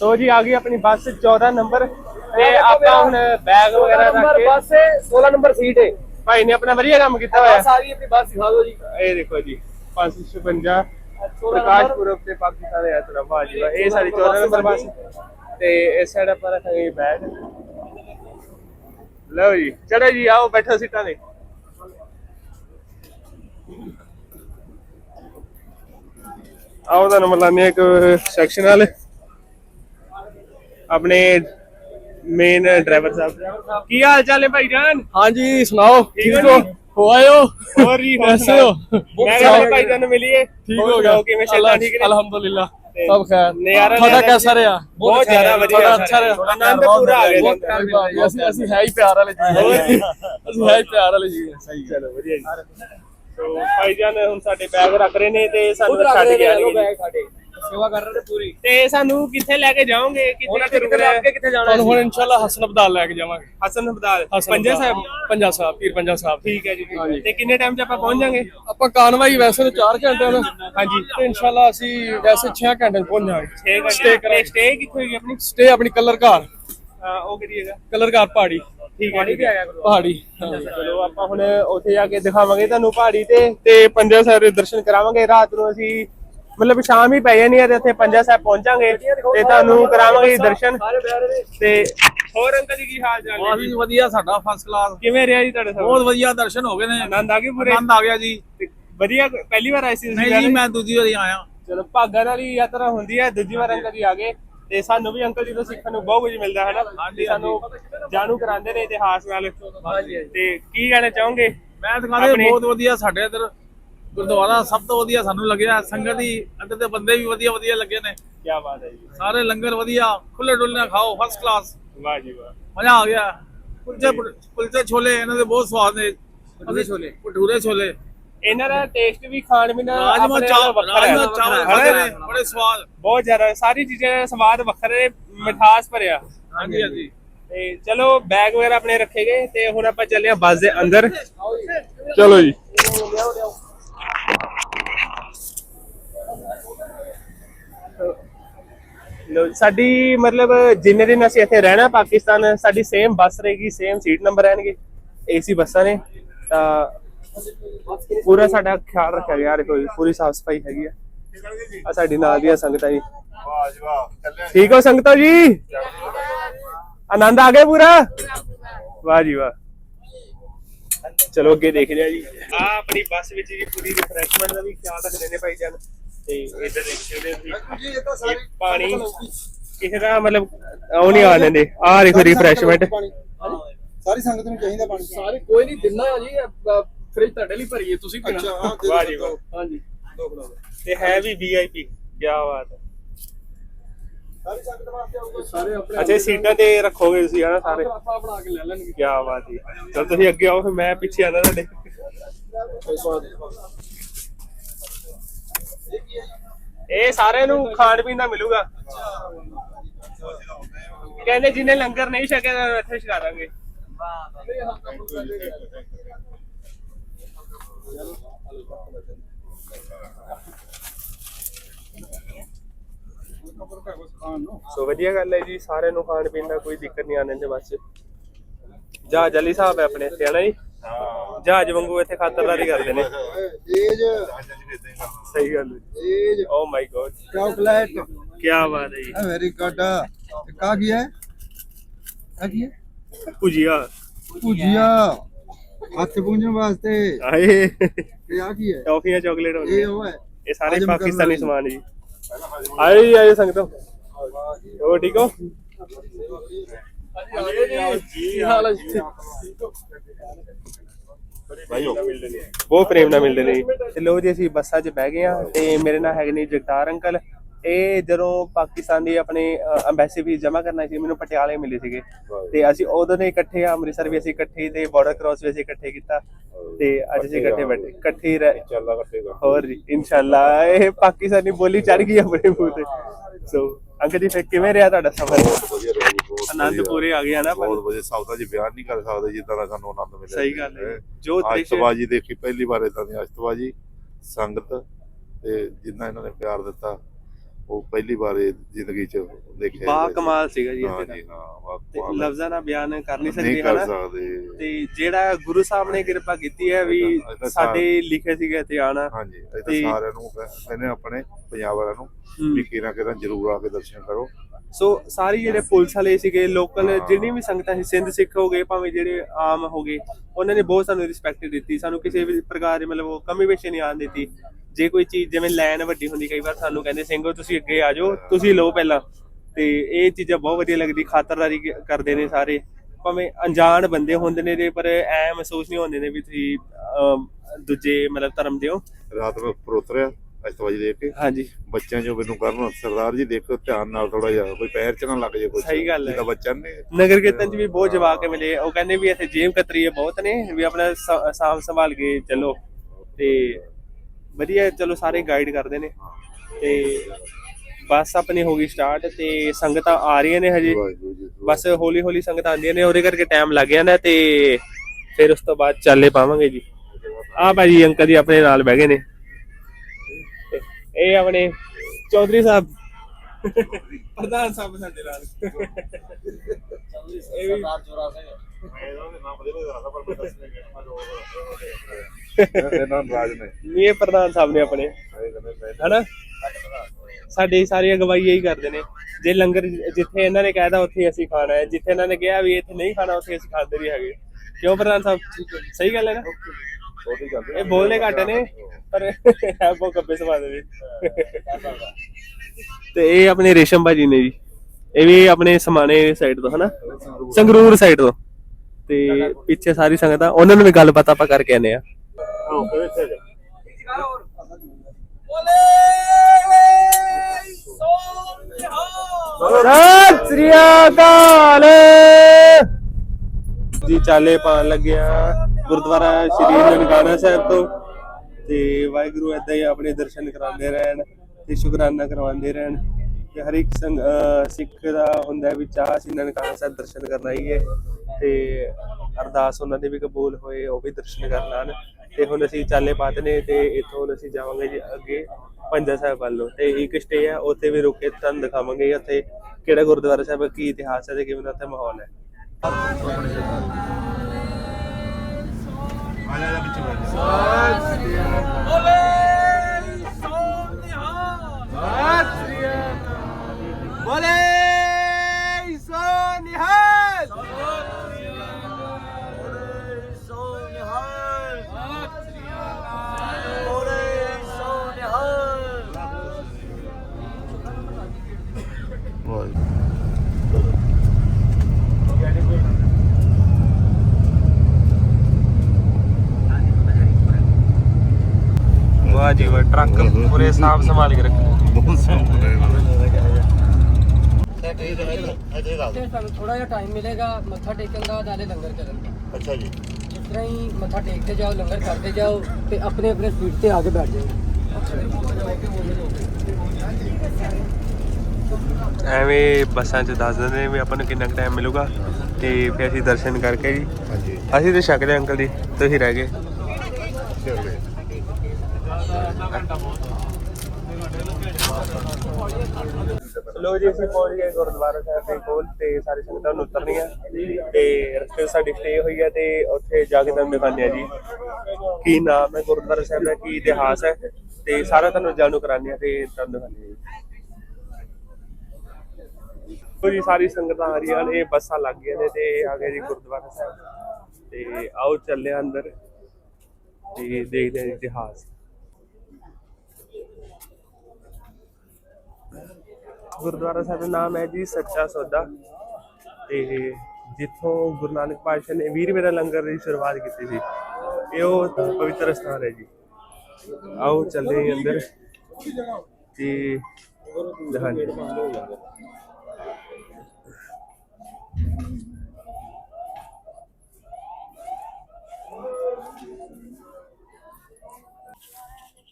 ਸੋ ਜੀ ਆ ਗਈ ਆਪਣੀ ਬੱਸ 14 ਨੰਬਰ। ਤੇ ਆਪਾਂ ਹੁਣ ਬੈਗ ਵਗੈਰਾ ਰੱਖ ਨੰਬਰ ਕੇ ਬੱਸ ਹੈ 16 ਨੰਬਰ ਸੀਟ ਹੈ। ਭਾਈ ਨੇ ਆਪਣਾ ਵਧੀਆ ਕੰਮ ਕੀਤਾ ਹੋਇਆ। ਗਈ ਆਪਣੀ ਬੱਸ ਦਿਖਾ ਦਿਓ ਜੀ। ਇਹ ਦੇਖੋ ਜੀ 556 16 ਪ੍ਰਕਾਸ਼ ਪੁਰਬ ਤੇ ਪਾਕਿਸਤਾਨ ਦੇ ਯਾਤਰਾ ਭਾਜੀ ਵਾ ਇਹ ਸਾਡੀ 14 ਨੰਬਰ ਬੱਸ। ਤੇ ਇਸ ਸਾਈਡ ਆਪਾਂ ਰੱਖਾਂਗੇ ਬੈਗ ਲਓ ਜੀ ਚਲੋ ਜੀ ਆਓ ਬੈਠੋ ਸੀਟਾਂ ਤੇ। ਆਓ ਤੁਹਾਨੂੰ ਇੱਕ ਸੈਕਸ਼ਨ ਵਾਲੇ। ਆਪਣੇ ਮੇਨ ਡਰਾਈਵਰ ਸਾਹਿਬ। ਕੀ ਹਾਲ ਚਾਲ ਹੈ ਭਾਈ ਜਾਨ ਹਾਂਜੀ ਸੁਣਾਓ ਠੀਕ ਹੋ ਹੋ? ਆਇਓ? ਹੋਰ ਹੀ ਵੈਸੇ ਹੋ ਮੈਂ ਕਿਹਾ ਭਾਈ ਜਾਨ ਨੂੰ ਮਿਲੀਏ। ਠੀਕ ਹੋ ਗਿਆ। ਕਿਵੇਂ ਚੱਲਦਾ ਠੀਕ ਹੈ ਅਲਹਮਦੁਲਿਲਾ। ਸਭ ਖੈਰ। ਨਜ਼ਾਰਾ ਤੁਹਾਡਾ ਕਿਹਦਾ ਰਿਹਾ? ਬਹੁਤ ਜ਼ਿਆਦਾ ਵਧੀਆ ਅੱਛਾ ਰਿਹਾ। ਆਨੰਦ ਪੂਰਾ ਆ ਗਿਆ। ਅਸੀਂ ਅਸੀਂ ਹੈ ਹੀ ਪਿਆਰ ਵਾਲੇ ਜੀ। ਅਸੀਂ ਹੈ ਹੀ ਪਿਆਰ ਵਾਲੇ ਜੀ। ਸਹੀ ਚਲੋ ਵਧੀਆ ਜੀ। ਭਾਈ ਜਾਨ ਹੁਣ ਸਾਡੇ ਬੈਗ ਰੱਖ ਰਹੇ ਨੇ ਤੇ ਸਾਨੂੰ ਛੱਡ ਗਿਆ ਨਹੀਂ ਸੇਵਾ ਕਰ ਰਹੇ ਨੇ ਪੂਰੀ। ਤੇ ਸਾਨੂੰ ਕਿੱਥੇ ਲੈ ਕੇ ਜਾਓਗੇ? ਕਿੱਥੇ ਲੱਗ ਕੇ ਕਿੱਥੇ ਜਾਣਾ ਤੁਹਾਨੂੰ ਹੁਣ ਇਨਸ਼ਾਅੱਲਾ ਹਸਨ ਅਬਦਾਲ ਲੈ ਕੇ ਜਾਵਾਂਗੇ। ਹਸਨ ਹਸਨ ਪੰਜਾ ਅਬਦਾਲ। ਸਾਹਿਬ। ਪੰਜਾ ਸਾਹਿਬ ਪੀਰ ਪੰਜਾ ਸਾਹਿਬ। ਠੀਕ ਹੈ ਜੀ। ਤੇ ਕਿੰਨੇ ਟਾਈਮ 'ਚ ਆਪਾਂ ਪਹੁੰਚ ਜਾਾਂਗੇ? ਆਪਾਂ ਕਾਨਵਾਈ ਵੈਸੇ ਤਾਂ 4 ਘੰਟੇ ਨੂੰ ਹਾਂਜੀ। ਤੇ ਇਨਸ਼ਾਅੱਲਾ ਅਸੀਂ ਵੈਸੇ 6 ਘੰਟੇ 'ਚ ਪਹੁੰਚ ਜਾਵਾਂਗੇ 6 ਘੰਟੇ? ਕਰਾਂਗੇ। ਸਟੇ ਕਿੱਥੇ ਹੋਏਗੀ ਆਪਣੀ? ਸਟੇ ਆਪਣੀ ਕਲਰ ਘਰ। ਅਹ ਉਹ ਕਿਹੜੀ ਹੈਗਾ? ਕਲਰ ਘਰ ਪਹਾੜੀ। ਠੀਕ ਹੈ ਠੀਕ ਹੈ। ਪਹਾੜੀ। ਚਲੋ ਆਪਾਂ ਹੁਣ ਉੱਥੇ ਜਾ ਕੇ ਦਿਖਾਵਾਂਗੇ ਤੁਹਾਨੂੰ ਪਹਾੜੀ ਤੇ। ਤੇ ਪੰਜਾ ਸਾਹਿਬ ਦੇ ਦਰਸ਼ਨ ਕਰਾਵਾਂਗੇ। ਰਾਤ ਨੂੰ ਅਸੀਂ ਮਤਲਬ ਸ਼ਾਮ ਹੀ ਪੈ ਜਾਣੀ ਹੈ ਤੇ ਉੱਥੇ ਪੰਜਾ ਸਾਹਿਬ ਪਹੁੰਚਾਂਗੇ ਤੇ ਤੁਹਾਨੂੰ ਕਰਾਵਾਂਗੇ ਦਰਸ਼ਨ। ਤੇ ਹੋਰ ਅੰਕਲ ਜੀ ਕੀ ਹਾਲ ਚਾਲ ਹੈ ਜੀ? ਵਧੀਆ ਸਾਡਾ ਫਸਟ ਕਲਾਸ ਕਿਵੇਂ ਰਿਹਾ ਜੀ ਤੁਹਾਡਾ ਸਫ਼ਰ ਵਧੀਆ ਦਰਸ਼ਨ ਹੋ ਗਏ ਨੇ। ਆਨੰਦ ਆ ਗਏ ਪੂਰੇ? ਆ ਗਿਆ ਜੀ। ਤੇ ਵਧੀਆ ਪਹਿਲੀ ਵਾਰ ਆਏ ਸੀ ਨਹੀਂ? ਜੀ ਮੈਂ ਦੂਜੀ ਵਾਰੀ ਆਇਆ। ਚਲੋ ਭਾਗਾਂ ਨਾਲ ਹੀ ਯਾਤਰਾ ਹੁੰਦੀ ਹੈ ਦੂਜੀ ਵਾਰ ਅੰਕਲ ਜੀ ਆ ਗਏ। ਤੇ ਸਾਨੂੰ ਵੀ ਅੰਕਲ ਜੀ ਤੋਂ ਸਿੱਖਣ ਨੂੰ ਬਹੁਤ ਕੁਝ ਮਿਲਦਾ ਹੈ ਨਾ ਤੇ ਸਾਨੂੰ ਜਾਣੂ ਕਰਾਉਂਦੇ ਨੇ ਇਤਿਹਾਸ ਨਾਲ। ਤੇ ਕੀ ਕਹਿਣਾ ਚਾਹੋਗੇ? ਮੈਂ ਦਿਖਾਦੇ ਆਪਣੇ- ਬਹੁਤ ਵਧੀਆ ਸਾਡੇ ਇੱਧਰ ਗੁਰਦੁਆਰਾ ਸਭ ਤੋਂ ਵਧੀਆ ਸਾਨੂੰ ਲੱਗਿਆ ਸੰਗਤ ਦੀ ਅੰਦਰ ਦੇ ਬੰਦੇ ਵੀ ਵਧੀਆ ਵਧੀਆ ਲੱਗੇ ਨੇ। ਕੀ ਬਾਤ ਹੈ ਜੀ। ਸਾਰੇ ਲੰਗਰ ਵਧੀਆ ਖੁੱਲੇ ਡੁੱਲੇ ਖਾਓ ਫਸਟ ਕਲਾਸ ਵਾਹ ਜੀ ਵਾਹ। ਮਜ਼ਾ ਆ ਗਿਆ। ਕੁਲਚੇ ਕੁਲਚੇ ਛੋਲੇ ਇਹਨਾਂ ਦੇ ਬਹੁਤ ਸਵਾਦ ਨੇ। ਭਟੂਰੇ ਛੋਲੇ। ਭਟੂਰੇ ਛੋਲੇ। ਇਹਨਾਂ ਦਾ ਟੇਸਟ ਵੀ ਖਾਣ ਪੀਣ ਦਾ ਰਾਜਮਾ ਆਪਣੇ ਨਾਲ ਚਾਵਲ ਵੱਖਰਾ ਹੈ। ਰਾਜਮਾ ਚਾਵਲ ਨੇ ਬੜੇ ਸਵਾਦ। ਬਹੁਤ ਜ਼ਿਆਦਾ ਸਾਰੀ ਚੀਜ਼ਾਂ ਦਾ ਸਵਾਦ ਵੱਖਰੇ ਮਿਠਾਸ ਭਰਿਆ। ਹਾਂਜੀ ਹਾਂਜੀ। ਤੇ ਚਲੋ ਬੈਗ ਵਗੈਰਾ ਆਪਣੇ ਰੱਖੇ ਗਏ ਤੇ ਹੁਣ ਆਪਾਂ ਚੱਲੇ ਆ ਬੱਸ ਦੇ ਅੰਦਰ। ਚਲੋ ਜੀ। ਲੋ ਸਾਡੀ ਮਤਲਬ ਜਿੰਨੇ ਦਿਨ ਅਸੀਂ ਇੱਥੇ ਰਹਿਣਾ ਪਾਕਿਸਤਾਨ ਸਾਡੀ ਸੇਮ ਬੱਸ ਰਹੇਗੀ ਸੇਮ ਸੀਟ ਨੰਬਰ ਰਹਿਣਗੇ ਏਸੀ ਬੱਸਾਂ ਨੇ ਤਾਂ ਪੂਰਾ ਸਾਡਾ ਖਿਆਲ ਰੱਖਿਆ ਗਿਆ ਦੇਖੋ ਜੀ, ਪੂਰੀ ਸਾਫ਼ ਸਫ਼ਾਈ ਹੈਗੀ ਆ। ਆ ਸਾਡੀ ਨਾਲ ਦੀਆਂ ਸੰਗਤਾਂ ਜੀ। ਵਾਹ ਜੀ ਵਾਹ ਠੀਕ ਹੋ ਸੰਗਤੋ ਜੀ? ਆਨੰਦ ਆ ਗਿਆ ਪੂਰਾ? ਵਾਹ ਜੀ ਵਾਹ। ਚਲੋ ਅੱਗੇ ਦੇਖਦੇ ਆ ਜੀ। ਆ ਆਪਣੀ ਬੱਸ ਵਿੱਚ ਜੀ ਪੂਰੀ ਰਿਫਰੈਸ਼ਮੈਂਟ ਦਾ ਵੀ ਖਿਆਲ ਰੱਖਦੇ ਨੇ ਭਾਈ ਜਾਨ। ਤੇ ਇਧਰ ਦੇਖਦੇ ਜੀ ਇਹ ਤਾਂ ਸਾਰੀ ਪਾਣੀ ਕਿਸੇ ਦਾ ਮਤਲਬ ਉਹ ਨਹੀਂ ਆਣ ਦਿੰਦੇ ਆ ਦੇਖੋ ਰਿਫਰੈਸ਼ਮੈਂਟ ਸਾਰੀ ਸੰਗਤ ਨੂੰ ਚਾਹੀਦਾ ਪਾਣੀ। ਸਾਰੇ ਕੋਈ ਨਹੀਂ ਦਿੰਦਾ ਜੀ ਫ੍ਰਿਜ ਤੁਹਾਡੇ ਲਈ ਭਰੀਏ ਤੁਸੀਂ ਪੀਣਾ। ਹਾਂ ਵਾਹ ਜੀ ਵਾਹ। ਹਾਂਜੀ। ਤੇ ਹੈ ਵੀ ਵੀਆਈਪੀ ਕੀ ਬਾਤ ਹੈ ਸਾਰੀ ਸੰਗਤ ਵਾਸਤੇ ਆਊਗਾ ਸਾਰੇ ਆਪਣੇ ਅੱਛਾ ਇਹ ਸੀਟਾਂ ਤੇ ਰੱਖੋਗੇ ਤੁਸੀਂ ਹਨਾ ਸਾਰੇ? ਆਪਾਂ ਬਣਾ ਕੇ ਲੈ ਲੈਣਗੇ। ਕੀ ਬਾਤ ਹੈ ਚਲ ਤੁਸੀਂ ਅੱਗੇ ਆਓ ਫਿਰ ਮੈਂ ਪਿੱਛੇ ਆਣਾ ਤੁਹਾਡੇ। ਇਹ ਸਾਰਿਆਂ ਨੂੰ ਖਾਣ ਪੀਣ ਦਾ ਮਿਲੂਗਾ। ਕਹਿੰਦੇ ਜਿਹਨੇ ਲੰਗਰ ਨਹੀਂ ਛਕਿਆ ਤਾਂ ਇੱਥੇ ਛਕਾ ਦਾਂਗੇ। ਸੋ ਵਧੀਆ ਗੱਲ ਹੈ ਜੀ ਸਾਰਿਆਂ ਨੂੰ ਖਾਣ ਪੀਣ ਦਾ ਕੋਈ ਦਿੱਕਤ ਨਹੀਂ ਆਣੇ ਦੇ ਬਸ। ਜਹਾਜ਼ ਅਲੀ ਸਾਹਿਬ ਹੈ ਆਪਣੇ ਇੱਥੇ ਹਨਾ ਜੀ? ਜਹਾਜ਼ ਵਾਂਗੂ ਇੱਥੇ ਖਾਤਰਦਾਰੀ ਕਰਦੇ ਨੇ। ਤੇਜ। ਸਹੀ ਗੱਲ ਹੈ। ਤੇਜ। ਓ ਮਾਈ ਗॉड ਚਾਕਲੇਟ ਕੀ ਬਾਤ ਹੈ ਜੀ। ਵੈਰੀ ਗੁੱਡ ਕਾ ਕੀ ਹੈ? ਕਾ ਕੀ ਹੈ? ਭੁਜੀਆ। ਭੁਜੀਆ। ਹੱਥ ਪੂੰਝਣ ਵਾਸਤੇ। ਆਏ। ਇਹ ਆ ਕੀ ਹੈ? ਟੌਫੀਆਂ ਚਾਕਲੇਟ ਇਹ ਹੁੰਦੀਆਂ ਉਹ ਹੈ। ਇਹ ਸਾਰੇ ਪਾਕਿਸਤਾਨੀ ਵਾਲੀ। ਸਮਾਨ ਜੀ। ਆਏ ਜੀ ਆਏ ਸੰਗਤੋ। ਹੋ ਠੀਕ ਹੋ? ਕੀ ਹਾਲ ਹੈ ਜੀ ਬਹੁਤ ਪ੍ਰੇਮ ਨਾਲ ਮਿਲਦੇ ਨੇ ਜੀ। ਤੇ ਲੋ ਜੀ ਅਸੀਂ ਬੱਸਾਂ 'ਚ ਬਹਿ ਗਏ ਆ ਤੇ ਮੇਰੇ ਨਾਲ ਹੈਗੇ ਨੇ ਜਗਤਾਰ ਅੰਕਲ। ਇਹ ਜਦੋਂ ਪਾਕਿਸਤਾਨ ਦੀ ਆਪਣੇ ਐਮਬੈਸੀ ਵੀ ਜਮ੍ਹਾਂ ਕਰਨਾ ਸੀ ਮੈਨੂੰ ਪਟਿਆਲੇ ਮਿਲੇ ਸੀਗੇ। ਤੇ ਅਸੀਂ ਉਦੋਂ ਦੇ ਇਕੱਠੇ ਆ ਅੰਮ੍ਰਿਤਸਰ ਵੀ ਅਸੀਂ ਇਕੱਠੇ ਤੇ ਬਾਰਡਰ ਕ੍ਰਾਸ ਵੀ ਅਸੀਂ ਇਕੱਠੇ ਕੀਤਾ। ਤੇ ਅੱਜ ਅਸੀਂ ਇਕੱਠੇ ਬੈਠੇ ਇਕੱਠੇ ਰਹਿ ਚੱਲਾ ਕੱਟੇਗਾ ਹੋਰ ਇਨਸ਼ਾਅੱਲਾ ਇਹ ਪਾਕਿਸਤਾਨੀ ਬੋਲੀ ਚੜ ਗਈ ਆਪਣੇ ਮੂੰਹ ਤੇ। ਸੋ ਅੰਕਲ ਜੀ ਫਿਰ ਕਿਵੇਂ ਰਿਹਾ ਤੁਹਾਡਾ ਸਫ਼ਰ? ਵਧੀਆ ਰਹੀ ਬਹੁਤ ਆਨੰਦ ਪੂਰੇ ਆ ਗਿਆ ਨਾ ਬਹੁਤ ਵਧੀਆ। ਸੌਦਾ ਜੀ ਬਿਆਨ ਨਹੀਂ ਕਰ ਸਕਦੇ ਜਿੱਦਾਂ ਦਾ ਸਾਨੂੰ ਆਨੰਦ ਮਿਲਿਆ ਸਹੀ ਗੱਲ ਹੈ। ਜੋ ਦ੍ਰਿਸ਼ ਦੇਖੀ ਪਹਿਲੀ ਵਾਰ ਇਦਾਂ ਦੀ ਅਸ਼ਤਬਾਜੀ ਸੰਗਤ ਤੇ ਜਿੰਨਾ ਇਹਨਾਂ ਨੇ ਪਿਆਰ ਦਿੱਤਾ ਉਹ ਪਹਿਲੀ ਵਾਰ ਇਹ ਜ਼ਿੰਦਗੀ 'ਚ ਦੇਖਿਆ ਬਾ ਕਮਾਲ ਸੀਗਾ ਜੀ ਹਾਂ ਜੀ ਹਾਂ ਤੇ। ਲਫ਼ਜ਼ਾਂ ਨਾਲ ਬਿਆਨ ਕਰ ਨਹੀਂ ਸਕਦੇ ਕਰ ਹਨਾ? ਸਕਦੇ। ਤੇ ਜਿਹੜਾ ਗੁਰੂ ਸਾਹਿਬ ਨੇ ਕਿਰਪਾ ਕੀਤੀ ਹੈ ਵੀ ਸਾਡੇ ਲਿਖੇ ਸੀਗੇ ਤੇ ਆਣਾ। ਹਾਂਜੀ ਇਹ ਸਾਰਿਆਂ ਨੂੰ ਕਹਿ- ਕਹਿੰਦੇ ਆਪਣੇ ਪੰਜਾਬ ਵਾਲਿਆਂ ਨੂੰ ਵੀ ਕਿਰਾਂ ਕਿਰਾਂ ਜ਼ਰੂਰ ਆ ਕੇ ਦਰਸ਼ਨ ਕਰੋ। ਸੋ ਸਾਰੀ ਜਿਹੜੇ ਪੁਲਿਸ ਵਾਲੇ ਸੀਗੇ ਲੋਕਲ ਜਿੰਨੀ ਵੀ ਸੰਗਤਾਂ ਸੀ ਸਿੰਧ ਸਿੱਖ ਹੋ ਗਏ ਭਾਵੇਂ ਜਿਹੜੇ ਆਮ ਹੋ ਗਏ ਉਹਨਾਂ ਨੇ ਬਹੁਤ ਸਾਨੂੰ ਰਿਸਪੈਕਟ ਦਿੱਤੀ। ਸਾਨੂੰ ਕਿਸੇ ਵੀ ਪ੍ਰਕਾਰ ਦੀ ਮਤਲਬ ਉਹ ਕਮੀ ਪੇਸ਼ੀ ਨਹੀਂ ਆਉਣ ਦਿੱਤੀ। ਜੇ ਕੋਈ ਚੀਜ਼ ਜਿਵੇਂ ਲਾਈਨ ਵੱਡੀ ਹੁੰਦੀ ਕਈ ਵਾਰ ਸਾਨੂੰ ਕਹਿੰਦੇ ਸਿੰਘੋ ਤੁਸੀਂ ਅੱਗੇ ਆ ਜਾਓ ਤੁਸੀਂ ਲਓ ਪਹਿਲਾਂ। ਤੇ ਇਹ ਚੀਜ਼ਾਂ ਬਹੁਤ ਵਧੀਆ ਲੱਗਦੀ ਖਾਤਰਦਾਰੀ ਕਰਦੇ ਨੇ ਸਾਰੇ। ਭਾਵੇਂ ਅਣਜਾਣ ਬੰਦੇ ਹੁੰਦੇ ਨੇ ਪਰ ਐ ਮਹਿਸੂਸ ਨਹੀਂ ਹੁੰਦੇ ਨੇ ਵੀ ਤੁਸੀਂ ਦੂਜੇ ਮਤਲਬ ਧਰਮ ਦੇ ਹੋ। ਰਾਤ ਨੂੰ ਪਰੋਤਰਿਆ ਅਸ਼ਤਬਾਜੀ ਦੇਖ ਕੇ। ਹਾਂਜੀ। ਬੱਚਿਆਂ ਜੋ ਮੈਨੂੰ ਕਰਨ ਸਰਦਾਰ ਜੀ ਦੇਖੋ ਧਿਆਨ ਨਾਲ ਥੋੜਾ ਜਿਹਾ ਕੋਈ ਪੈਰ 'ਚ ਨਾ ਲੱਗ ਜੇ ਕੁਝ ਸਹੀ ਗੱਲ ਹੈ। ਜਿੱਦਾਂ ਬੱਚਾ ਨੇ। ਨਗਰ ਕੀਰਤਨ ਚ ਵੀ ਬਹੁਤ ਜਵਾਕ ਮਿਲੇ। ਉਹ ਕਹਿੰਦੇ ਵੀ ਇੱਥੇ ਜੇਬ ਕਤਰੀਏ ਬਹੁਤ ਨੇ। ਵੀ ਆਪਣਾ ਸਾਂਭ ਸੰਭਾਲ ਕੇ ਚੱਲੋ। ਤੇ ਵਧੀਆ ਚਲੋ ਸਾਰੇ ਗਾਈਡ ਕਰਦੇ ਨੇ। ਤੇ ਬੱਸ ਆਪਣੀ ਹੋ ਗਈ ਸਟਾਰਟ ਤੇ ਸੰਗਤਾਂ ਆ ਰਹੀਆਂ ਨੇ ਹਜੇ। ਬਸ ਹੌਲੀ ਹੌਲੀ ਸੰਗਤਾਂ ਆਉਂਦੀਆਂ ਨੇ ਉਹਦੇ ਕਰਕੇ ਟਾਈਮ ਲੱਗ ਜਾਂਦਾ ਤੇ ਫਿਰ ਉਸ ਤੋਂ ਬਾਅਦ ਚੱਲੇ ਪਾਵਾਂਗੇ ਜੀ। ਆ ਭਾਜੀ ਅੰਕਲ ਜੀ ਆਪਣੇ ਨਾਲ ਬਹਿ ਗਏ ਨੇ। ਇਹ ਆਪਣੇ ਚੌਧਰੀ ਸਾਹਿਬ ਪ੍ਰਧਾਨ ਸਾਹਿਬ ਸਾਡੇ ਨਾਲ। ਇਹ ਵੀ ਇਹਨਾਂ ਨੂੰ ਰਾਜ ਨੇ। ਇਹ ਪ੍ਰਧਾਨ ਸਾਹਿਬ ਨੇ ਆਪਣੇ। ਹਨਾ? ਸਾਡੀ ਸਾਰੀ ਅਗਵਾਈ ਇਹੀ ਕਰਦੇ ਨੇ। ਜੇ ਲੰਗਰ ਜ- ਜਿੱਥੇ ਇਹਨਾਂ ਨੇ ਕਹਿਦਾ ਉੱਥੇ ਅਸੀਂ ਖਾਣਾ ਹੈ। ਜਿੱਥੇ ਇਹਨਾਂ ਨੇ ਕਿਹਾ ਵੀ ਇੱਥੇ ਨਹੀਂ ਖਾਣਾ ਉੱਥੇ ਅਸੀਂ ਖਾਂਦੇ ਵੀ ਹੈਗੇ। ਕਿਉਂ ਪ੍ਰਧਾਨ ਸਾਹਿਬ? ਸਹੀ ਗੱਲ ਹੈ ਨਾ? ਇਹ ਬੋਲਨੇ ਘੱਟ ਨੇ ਪਰ ਹੈ ਬਹੁਤ ਕੱਬੇ ਸੁਭਾਅ ਦੇ ਨੇ। ਤੇ ਇਹ ਆਪਣੇ ਰੇਸ਼ਮ ਭਾਜੀ ਨੇ ਜੀ। ਇਹ ਵੀ ਆਪਣੇ ਸਮਾਣੇ ਸਾਈਡ ਤੋਂ ਹਨਾ? ਸੰਗਰੂਰ ਸਾਈਡ ਤੋਂ। ਤੇ ਪਿੱਛੇ ਸਾਰੀ ਸੰਗਤ ਆ ਉਹਨਾਂ ਨੂੰ ਵੀ ਗੱਲਬਾਤ ਆਪਾਂ ਕਰਕੇ ਆਨੇ ਆ ਸਤਿ ਸ੍ਰੀ ਅਕਾਲ। ਜੀ ਚਾਲੇ ਪਾਣ ਲੱਗਿਆ ਗੁਰਦੁਆਰਾ ਸ਼੍ਰੀ ਨਨਕਾਣਾ ਸਾਹਿਬ ਤੋਂ। ਤੇ ਵਾਹਿਗੁਰੂ ਏਦਾਂ ਹੀ ਆਪਣੇ ਦਰਸ਼ਨ ਕਰਾਉਂਦੇ ਰਹਿਣ। ਤੇ ਸ਼ੁਕਰਾਨਾ ਕਰਵਾਉਂਦੇ ਰਹਿਣ ਤੇ ਹਰ ਇੱਕ ਸੰਗ- ਸਿੱਖ ਦਾ ਹੁੰਦਾ ਵੀ ਚਾਹ ਅਸੀਂ ਨਨਕਾਣਾ ਸਾਹਿਬ ਦਰਸ਼ਨ ਕਰਨਾ ਹੀ ਹੈ ਤੇ ਅਰਦਾਸ ਉਹਨਾਂ ਦੇ ਵੀ ਕਬੂਲ ਹੋਏ ਉਹ ਵੀ ਦਰਸ਼ਨ ਕਰ ਲਾਣ ਤੇ ਹੁਣ ਅਸੀਂ ਚਾਲੇ ਪਾਤੇ ਨੇ ਤੇ ਇੱਥੋਂ ਹੁਣ ਅਸੀਂ ਜਾਵਾਂਗੇ ਜੀ ਅੱਗੇ ਪੰਜਾ ਸਾਹਿਬ ਵੱਲ ਨੂੰ ਤੇ ਇੱਕ ਸਟੇ ਹੈ ਉੱਥੇ ਵੀ ਰੁਕ ਕੇ ਤੁਹਾਨੂੰ ਦਿਖਾਵਾਂਗੇ ਉੱਥੇ ਕਿਹੜਾ ਗੁਰਦੁਆਰਾ ਸਾਹਿਬ ਕੀ ਇਤਿਹਾਸ ਹੈ ਤੇ ਕਿਵੇਂ ਦਾ ਉੱਥੇ ਮਾਹੌਲ ਹੈ। ਵਾਹ ਜੀ ਵਾਹ ਟਰੱਕ ਪੂਰੇ ਸਾਫ਼ ਸੰਭਾਲ ਕੇ ਰੱਖੇ ਤੇ ਸਾਨੂੰ ਥੋੜਾ ਜਿਹਾ ਟਾਈਮ ਮਿਲੇਗਾ ਮੱਥਾ ਟੇਕਣ ਦਾ ਨਾਲੇ ਲੰਗਰ ਕਰਨ ਦਾ। ਅੱਛਾ ਜੀ। ਇਸ ਤਰ੍ਹਾਂ ਹੀ ਮੱਥਾ ਟੇਕਦੇ ਜਾਓ ਲੰਗਰ ਕਰਦੇ ਜਾਓ ਤੇ ਆਪਣੇ ਆਪਣੇ ਸੀਟ ਤੇ ਆ ਕੇ ਬੈਠ ਜਾਓ। ਐਵੇਂ ਬੱਸਾਂ 'ਚ ਦੱਸ ਦਿੰਦੇ ਵੀ ਆਪਾਂ ਨੂੰ ਕਿੰਨਾ ਟਾਈਮ ਮਿਲੂਗਾ ਤੇ ਫਿਰ ਅਸੀਂ ਦਰਸ਼ਨ ਕਰਕੇ ਜੀ। ਹਾਂਜੀ। ਅਸੀਂ ਤੇ ਛਕਦੇ ਅੰਕਲ ਜੀ ਤੁਸੀਂ ਰਹਿ ਗਏ। ਲੋ ਜੀ, ਅਸੀਂ ਪਹੁੰਚ ਗਏ ਗੁਰਦੁਆਰਾ ਸਾਹਿਬ ਦੇ ਕੋਲ ਤੇ ਸਾਰੀ ਸੰਗਤਾਂ ਨੂੰ ਉਤਰਨੀਆਂ ਤੇ ਰਸਤੇ ਸਾਡੀ ਸਟੇ ਹੋਈ ਹੈ ਤੇ ਉੱਥੇ ਜਾ ਕੇ ਤੁਹਾਨੂੰ ਦਿਖਾਉਂਦੇ ਆ ਜੀ। ਕੀ ਨਾਮ ਹੈ, ਗੁਰਦੁਆਰਾ ਸਾਹਿਬ ਦਾ, ਕੀ ਇਤਿਹਾਸ ਹੈ ਤੇ ਸਾਰਾ ਤੁਹਾਨੂੰ ਜਾਣੂ ਕਰਾਉਂਦੇ ਆ ਤੇ ਤੁਹਾਨੂੰ ਦਿਖਾਉਂਦੇ ਆ ਜੀ। ਜੀ, ਸਾਰੀ ਸੰਗਤਾਂ ਆ ਰਹੀਆਂ ਨੇ ਬੱਸਾਂ ਲੱਗ ਗਈਆਂ ਨੇ ਤੇ ਆ ਗਏ ਜੀ ਗੁਰਦੁਆਰਾ ਸਾਹਿਬ। ਤੇ ਆਓ ਚੱਲੇ ਹਾਂ ਅੰਦਰ ਤੇ ਦੇਖਦੇ ਹਾਂ ਇਤਿਹਾਸ। ਗੁਰਦੁਆਰਾ ਸਾਹਿਬ ਦਾ ਨਾਮ ਹੈ ਜੀ ਸੱਚਾ ਸੌਦਾ। ਤੇ ਜਿੱਥੋਂ ਗੁਰੂ ਨਾਨਕ ਪਾਤਸ਼ਾਹ ਨੇ 20 ਰੁਪਏ ਦਾ ਲੰਗਰ ਦੀ ਸ਼ੁਰੂਆਤ ਕੀਤੀ ਸੀ, ਇਹ ਉਹ ਪਵਿੱਤਰ ਸਥਾਨ ਹੈ ਜੀ। ਆਓ ਚੱਲੇ ਹਾਂ ਅੰਦਰ। ਤੇ ਦਿਖਾਉਂਦੇ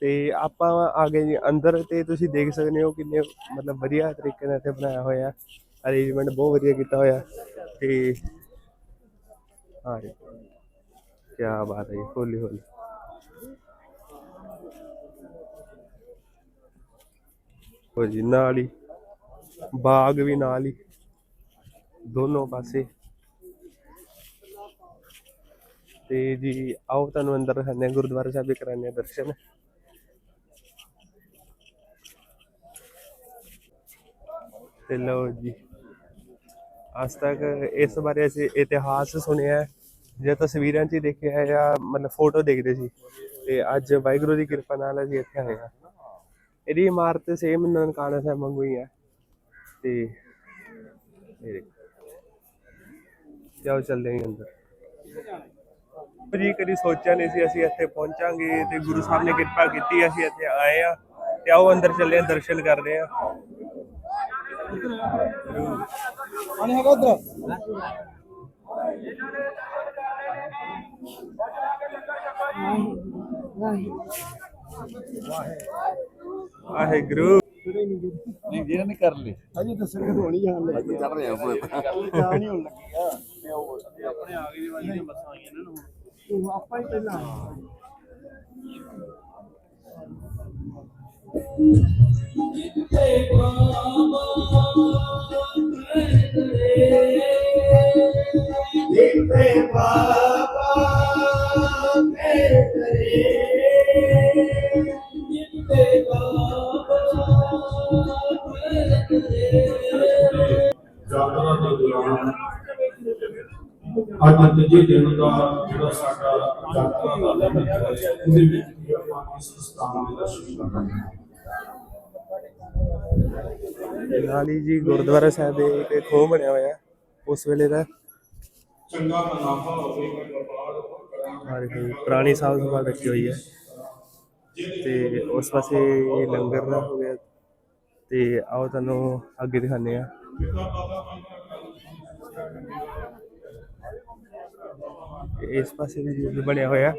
ਤੇ ਆਪਾਂ ਆ ਗਏ ਜੀ ਅੰਦਰ ਤੇ ਤੁਸੀਂ ਦੇਖ ਸਕਦੇ ਹੋ ਕਿੰਨੇ ਮਤਲਬ ਵਧੀਆ ਤਰੀਕੇ ਨਾਲ ਇੱਥੇ ਬਣਾਇਆ ਹੋਇਆ। ਅਰੇਂਜਮੈਂਟ ਬਹੁਤ ਵਧੀਆ ਕੀਤਾ ਹੋਇਆ। ਤੇ ਹਾਂ ਜੀ। ਕੀ ਬਾਤ ਹੈ ਜੀ, ਹੌਲੀ ਹੌਲੀ। ਹੋ ਜੀ, ਨਾਲ ਹੀ, ਬਾਗ ਵੀ ਨਾਲ ਹੀ, ਦੋਨੋਂ ਪਾਸੇ। ਤੇ ਜੀ, ਆਓ ਤੁਹਾਨੂੰ ਅੰਦਰ ਦਿਖਾਉਂਦੇ ਹਾਂ, ਗੁਰਦੁਆਰਾ ਸਾਹਿਬ ਦੇ ਕਰਾਉਂਦੇ ਹਾਂ ਦਰਸ਼ਨ। ਤੇ ਲਓ ਜੀ। ਅੱਜ ਤੱਕ ਇਸ ਬਾਰੇ ਅਸੀਂ ਇਤਿਹਾਸ ਸੁਣਿਆ ਹੈ, ਜਾਂ ਤਸਵੀਰਾਂ 'ਚ ਹੀ ਦੇਖਿਆ ਹੈ ਜਾਂ ਮਤਲਬ ਫੋਟੋ ਦੇਖਦੇ ਸੀ। ਤੇ ਅੱਜ ਵਾਹਿਗੁਰੂ ਦੀ ਕਿਰਪਾ ਨਾਲ ਅਸੀਂ ਇੱਥੇ ਆਏ ਹਾਂ। ਇਹਦੀ ਇਮਾਰਤ ਸੇਮ ਨਨਕਾਣਾ ਸਾਹਿਬ ਵਾਂਗੂ ਹੀ ਹੈ। ਤੇ ਇਹ ਦੇਖੋ। ਜਾਓ ਚੱਲਦੇ ਹਾਂ ਅੰਦਰ। ਜੀ ਕਦੀ ਸੋਚਿਆ ਨਹੀਂ ਸੀ ਅਸੀਂ ਇੱਥੇ ਪਹੁੰਚਾਂਗੇ ਤੇ ਗੁਰੂ ਸਾਹਿਬ ਨੇ ਕਿਰਪਾ ਕੀਤੀ ਅਸੀਂ ਇੱਥੇ ਆਏ ਆ ਤੇ ਆਓ ਅੰਦਰ ਚੱਲੇ ਹਾਂ ਦਰਸ਼ਨ ਕਰਦੇ ਆ ਵਾਹਿਗੁਰੂ। ਨਹੀਂ ਜਿਹਨਾਂ ਨੇ ਕਰ ਲਈ ਅਜੇ ਤਾਂ ਸੰਗਤ ਹੋਣੀ ਜਾਣ ਲੱਗੀ ਚੜ ਰਿਹਾ ਹੁਣ। ਜਾਣ ਹੀ ਹੋਣ ਲੱਗੀ ਆ ਆਪਣੇ ਆ ਗਏ ਵਾਲੀ ਦੀਆਂ ਬੱਸਾਂ ਆਈਆਂ ਨੇ ਨਾ ਤੂੰ ਆਪਾਂ ਹੀ ਪਹਿਲਾਂ ਯਾਤਰਾ ਦੇ ਅੱਜ ਤੀਜੇ ਦਿਨ ਦਾ ਜਿਹੜਾ ਸਾਡਾ ਯਾਤਰਾ ਦਾ ਲੰਗਰ ਹੈ ਉਹਦੇ ਵਿੱਚ ਇਸ ਸਥਾਨ ਦੇ ਜੀ ਗੁਰਦੁਆਰਾ ਸਾਹਿਬ ਦੇ ਇੱਕ ਖੋਹ ਬਣਿਆ ਹੋਇਆ ਹੈ, ਉਸ ਵੇਲੇ ਦਾ। ਚੰਗਾ ਮੁਨਾਫਾ ਹੋਵੇਗਾ ਵਪਾਰ ਕਰਾਂਗੇ। ਹਰ ਕੋਈ ਪੁਰਾਣੀ ਸਾਲ ਸੰਭਾਲ ਰੱਖੀ ਹੋਈ ਹੈ। ਤੇ ਉਸ ਪਾਸੇ ਲੰਗਰ ਦਾ ਹੋ ਗਿਆ। ਤੇ ਆਓ ਤੁਹਾਨੂੰ ਅੱਗੇ ਦਿਖਾਉਂਦੇ ਆ ਇਸ ਪਾਸੇ ਵੀ ਜੀ ਬਣਿਆ ਹੋਇਆ।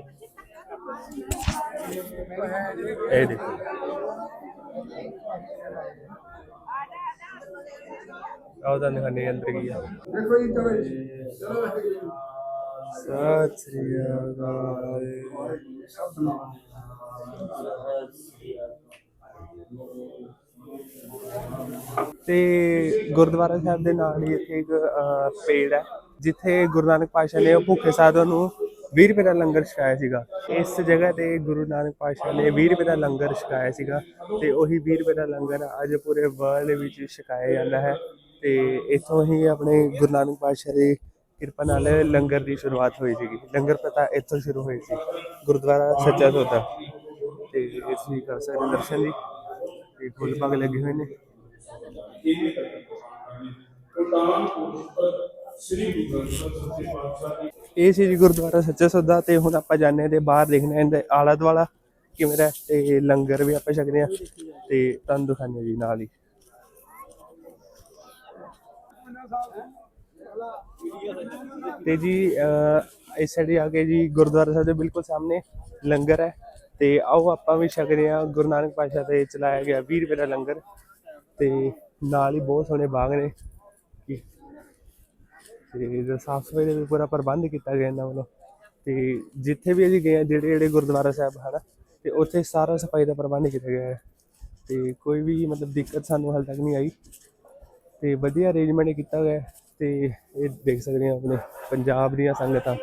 ਇਹ ਦੇਖੋ। ਆਓ ਤੁਹਾਨੂੰ ਦਿਖਾਉਂਦੇ ਆ ਅੰਦਰ ਕੀ ਆ। ਦੇਖੋ ਜੀ ਚਲੋ ਜੀ। ਚਲੋ ਸਤਿ ਸ੍ਰੀ ਅਕਾਲ। ਤੇ ਗੁਰਦੁਆਰਾ ਸਾਹਿਬ ਦੇ ਨਾਲ ਹੀ ਇੱਥੇ ਇੱਕ ਪੇੜ ਹੈ ਜਿੱਥੇ ਗੁਰੂ ਨਾਨਕ ਪਾਤਸ਼ਾਹ ਨੇ ਭੁੱਖੇ ਸਾਧੂਆਂ ਨੂੰ 20 ਰੁਪਏ ਦਾ ਲੰਗਰ ਛਕਾਇਆ ਸੀਗਾ। ਇਸ ਜਗ੍ਹਾ ਤੇ ਗੁਰੂ ਨਾਨਕ ਪਾਤਸ਼ਾਹ ਨੇ 20 ਰੁਪਏ ਦਾ ਲੰਗਰ ਛਕਾਇਆ ਸੀਗਾ ਤੇ ਉਹੀ 20 ਰੁਪਏ ਦਾ ਲੰਗਰ ਅੱਜ ਪੂਰੇ ਵਰਲਡ ਵਿੱਚ ਛਕਾਇਆ ਜਾਂਦਾ ਹੈ ਤੇ ਇੱਥੋਂ ਹੀ ਆਪਣੇ ਗੁਰੂ ਨਾਨਕ ਪਾਤਸ਼ਾਹ ਦੀ ਕਿਰਪਾ ਨਾਲ ਲੰਗਰ ਦੀ ਸ਼ੁਰੂਆਤ ਹੋਈ ਸੀਗੀ। ਲੰਗਰ ਪਤਾ ਇੱਥੋਂ ਸ਼ੁਰੂ ਹੋਈ ਸੀ, ਗੁਰਦੁਆਰਾ ਸੱਚਾ ਸੌਦਾ। ਤੇ ਇਸ ਲਈ ਕਰ ਸਕਦੇ ਦਰਸ਼ਨ ਦੀ, ਤੇ ਫੁੱਲ ਪੱਗ ਲੱਗੇ ਹੋਏ ਨੇ। ਪ੍ਰਦਾਨ ਪੁਰਸਕਾਰ ਸ੍ਰੀ ਗੁਰੂ ਗ੍ਰੰਥ ਸਾਹਿਬ ਸੱਚੇ ਪਾਤਸ਼ਾਹ ਜੀ ਇਹ ਸੀ ਗੁਰਦੁਆਰਾ ਸੱਚਾ ਸੌਦਾ ਤੇ ਹੁਣ ਆਪਾਂ ਜਾਣੇ ਤੇ ਬਾਹਰ ਦੇਖਦੇ ਹਾਂ ਆਲਾ ਦੁਆਲਾ ਕਿਵੇਂ ਦਾ ਤੇ ਲੰਗਰ ਵੀ ਆਪਾਂ ਛਕਦੇ ਹਾਂ ਤੇ ਤੁਹਾਨੂੰ ਦਿਖਾਉਂਦੇ ਜੀ ਨਾਲ ਹੀ। ਤੇ ਜੀ ਅਹ, ਇਸ ਸਾਈਡ ਆ ਕੇ ਜੀ ਗੁਰਦੁਆਰਾ ਸਾਹਿਬ ਦੇ ਬਿਲਕੁਲ ਸਾਹਮਣੇ ਲੰਗਰ ਹੈ ਤੇ ਆਓ ਆਪਾਂ ਵੀ ਛਕਦੇ ਹਾਂ ਗੁਰੂ ਨਾਨਕ ਪਾਤਸ਼ਾਹ ਤੇ ਚਲਾਇਆ ਗਿਆ 20 ਰੁਪਏ ਦਾ ਲੰਗਰ ਤੇ ਨਾਲ ਹੀ ਬਹੁਤ ਸੋਹਣੇ ਬਾਗ ਨੇ। ਤੇ ਜੋ ਸਾਫ਼ ਸਫ਼ਾਈ ਦਾ ਵੀ ਪੂਰਾ ਪ੍ਰਬੰਧ ਕੀਤਾ ਗਿਆ ਇਹਨਾਂ ਵੱਲੋਂ। ਤੇ ਜਿੱਥੇ ਵੀ ਅਸੀਂ ਗਏ, ਜਿਹੜੇ ਜਿਹੜੇ ਗੁਰਦੁਆਰਾ ਸਾਹਿਬ ਹਨ, ਤੇ ਉੱਥੇ ਸਾਰਾ ਸਫ਼ਾਈ ਦਾ ਪ੍ਰਬੰਧ ਕੀਤਾ ਗਿਆ ਹੈ। ਤੇ ਕੋਈ ਵੀ ਮਤਲਬ ਦਿੱਕਤ ਸਾਨੂੰ ਹਾਲ ਤੱਕ ਨਹੀਂ ਆਈ। ਤੇ ਵਧੀਆ ਅਰੇਂਜਮੈਂਟ ਕੀਤਾ ਹੋਇਆ ਤੇ ਇਹ ਦੇਖ ਸਕਦੇ ਆ ਆਪਣੇ ਪੰਜਾਬ ਦੀਆਂ ਸੰਗਤਾਂ।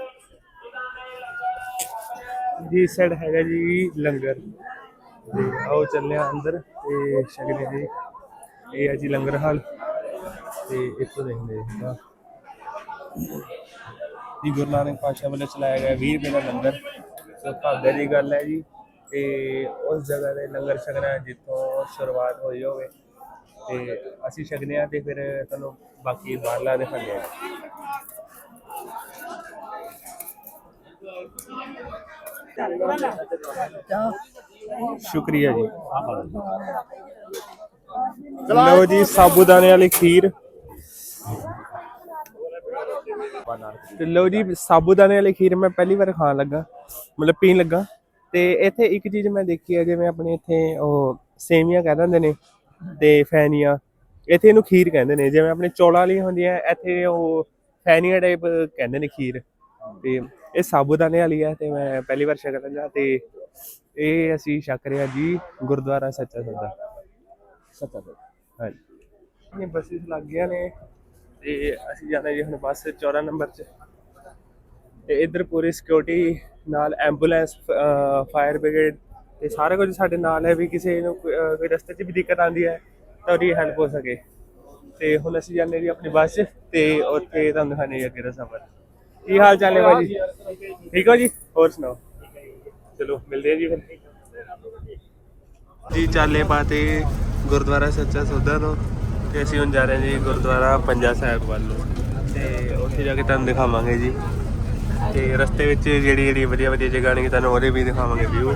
ਜੀ ਸਾਈਡ ਹੈਗਾ ਜੀ ਲੰਗਰ। ਤੇ ਆਓ ਚੱਲੇ ਆ ਅੰਦਰ ਤੇ ਛਕਦੇ ਜੀ ਇਹ ਹੈ ਜੀ ਲੰਗਰ ਹਾਲ। ਤੇ ਇੱਥੋਂ ਦੇਖਦੇ ਹਾਂ। ਜੀ, ਗੁਰੂ ਨਾਨਕ ਪਾਤਸ਼ਾਹ ਵੱਲੋਂ ਚਲਾਇਆ ਗਿਆ 20 ਰੁਪਏ ਦਾ ਲੰਗਰ। ਸੋ ਭਾਗਾਂ ਦੀ ਗੱਲ ਹੈ ਜੀ, ਤੇ ਉਸ ਜਗ੍ਹਾ ਦੇ ਲੰਗਰ ਛਕਣਾ ਜਿੱਥੋਂ ਸ਼ੁਰੂਆਤ ਹੋਈ ਹੋਵੇ। ਤੇ ਅਸੀਂ ਛਕਦੇ ਆ ਤੇ ਫਿਰ ਤੁਹਾਨੂੰ ਬਾਕੀ ਬਾਹਰਲਾ ਦਿਖਾਉਂਦੇ ਆ ਸ਼ੁਕਰੀਆ ਜੀ। ਲਓ ਜੀ, ਸਾਬੂਦਾਨੇ ਵਾਲੀ ਖੀਰ। ਤੇ ਲਓ ਜੀ ਸਾਬੂਦਾਨੇ ਵਾਲੀ ਖੀਰ ਮੈਂ ਪਹਿਲੀ ਵਾਰ ਖਾਣ ਲੱਗਾ ਮਤਲਬ ਪੀਣ ਲੱਗਾ। ਤੇ ਇੱਥੇ ਇੱਕ ਚੀਜ਼ ਮੈਂ ਦੇਖੀ ਹੈ ਜਿਵੇਂ ਆਪਣੇ ਇੱਥੇ ਉਹ ਸੇਮੀਆਂ ਕਹਿ ਦਿੰਦੇ ਨੇ ਤੇ ਫੈਨੀਆਂ ਇੱਥੇ ਇਹਨੂੰ ਖੀਰ ਕਹਿੰਦੇ ਨੇ। ਜਿਵੇਂ ਆਪਣੇ ਚੌਲਾਂ ਵਾਲੀਆਂ ਹੁੰਦੀਆਂ ਇੱਥੇ ਉਹ ਫੈਨੀਆਂ ਟਾਈਪ ਕਹਿੰਦੇ ਨੇ ਖੀਰ। ਤੇ ਇਹ ਸਾਬੂਦਾਨੇ ਵਾਲੀ ਹੈ ਤੇ ਮੈਂ ਪਹਿਲੀ ਵਾਰ ਛਕ ਲੱਗਾ ਤੇ ਇਹ ਅਸੀਂ ਛਕ ਰਹੇ ਹਾਂ ਜੀ ਗੁਰਦੁਆਰਾ ਸੱਚਾ ਸੌਦਾ। ਸੱਚਾ ਸੌਦਾ। ਹਾਂਜੀ। ਇਹ ਬੱਸਿਸ ਲੱਗ ਗਈਆਂ ਨੇ। ਤੇ ਅਸੀਂ ਜਾਣਾ ਜੀ ਹੁਣ ਬੱਸ 14 ਨੰਬਰ 'ਚ। ਤੇ ਇੱਧਰ ਪੂਰੀ ਸਿਕਿਉਰਿਟੀ ਨਾਲ ਐਂਬੂਲੈਂਸ ਫਾਇਰ ਬ੍ਰਿਗੇਡ ਤੇ ਸਾਰਾ ਕੁਝ ਸਾਡੇ ਨਾਲ ਹੈ ਵੀ ਕਿਸੇ ਨੂੰ ਕੋਈ ਰਸਤੇ 'ਚ ਵੀ ਦਿੱਕਤ ਆਉਂਦੀ ਹੈ ਤਾਂ ਉਹਦੀ ਹੈਲਪ ਹੋ ਸਕੇ। ਤੇ ਹੁਣ ਅਸੀਂ ਜਾਂਦੇ ਜੀ ਆਪਣੀ ਬੱਸ 'ਚ ਤੇ ਉੱਥੇ ਤੁਹਾਨੂੰ ਦਿਖਾਣੇ ਜੀ ਅੱਗੇ ਦਾ ਸਫ਼ਰ। ਕੀ ਹਾਲ ਚਾਲ ਹੈ ਭਾਜੀ ਠੀਕ ਹੋ ਜੀ? ਹੋਰ ਸੁਣਾਓ? ਚਲੋ, ਮਿਲਦੇ ਹਾਂ ਜੀ ਫਿਰ। ਜੀ, ਚਾਲੇ ਪਾਤੇ ਗੁਰਦੁਆਰਾ ਸੱਚਾ ਸੌਦਾ ਤੋਂ। ਤੇ ਅਸੀਂ ਹੁਣ ਜਾ ਰਹੇ ਹਾਂ ਜੀ ਗੁਰਦੁਆਰਾ ਪੰਜਾ ਸਾਹਿਬ ਵੱਲ ਨੂੰ। ਤੇ ਉੱਥੇ ਜਾ ਕੇ ਤੁਹਾਨੂੰ ਦਿਖਾਵਾਂਗੇ ਜੀ। ਤੇ ਰਸਤੇ ਵਿੱਚ ਜਿਹੜੀ ਜਿਹੜੀ ਵਧੀਆ ਵਧੀਆ ਜਗ੍ਹਾ ਨੇ ਤੁਹਾਨੂੰ ਉਹਦੇ ਵੀ ਦਿਖਾਵਾਂਗੇ ਵਿਊ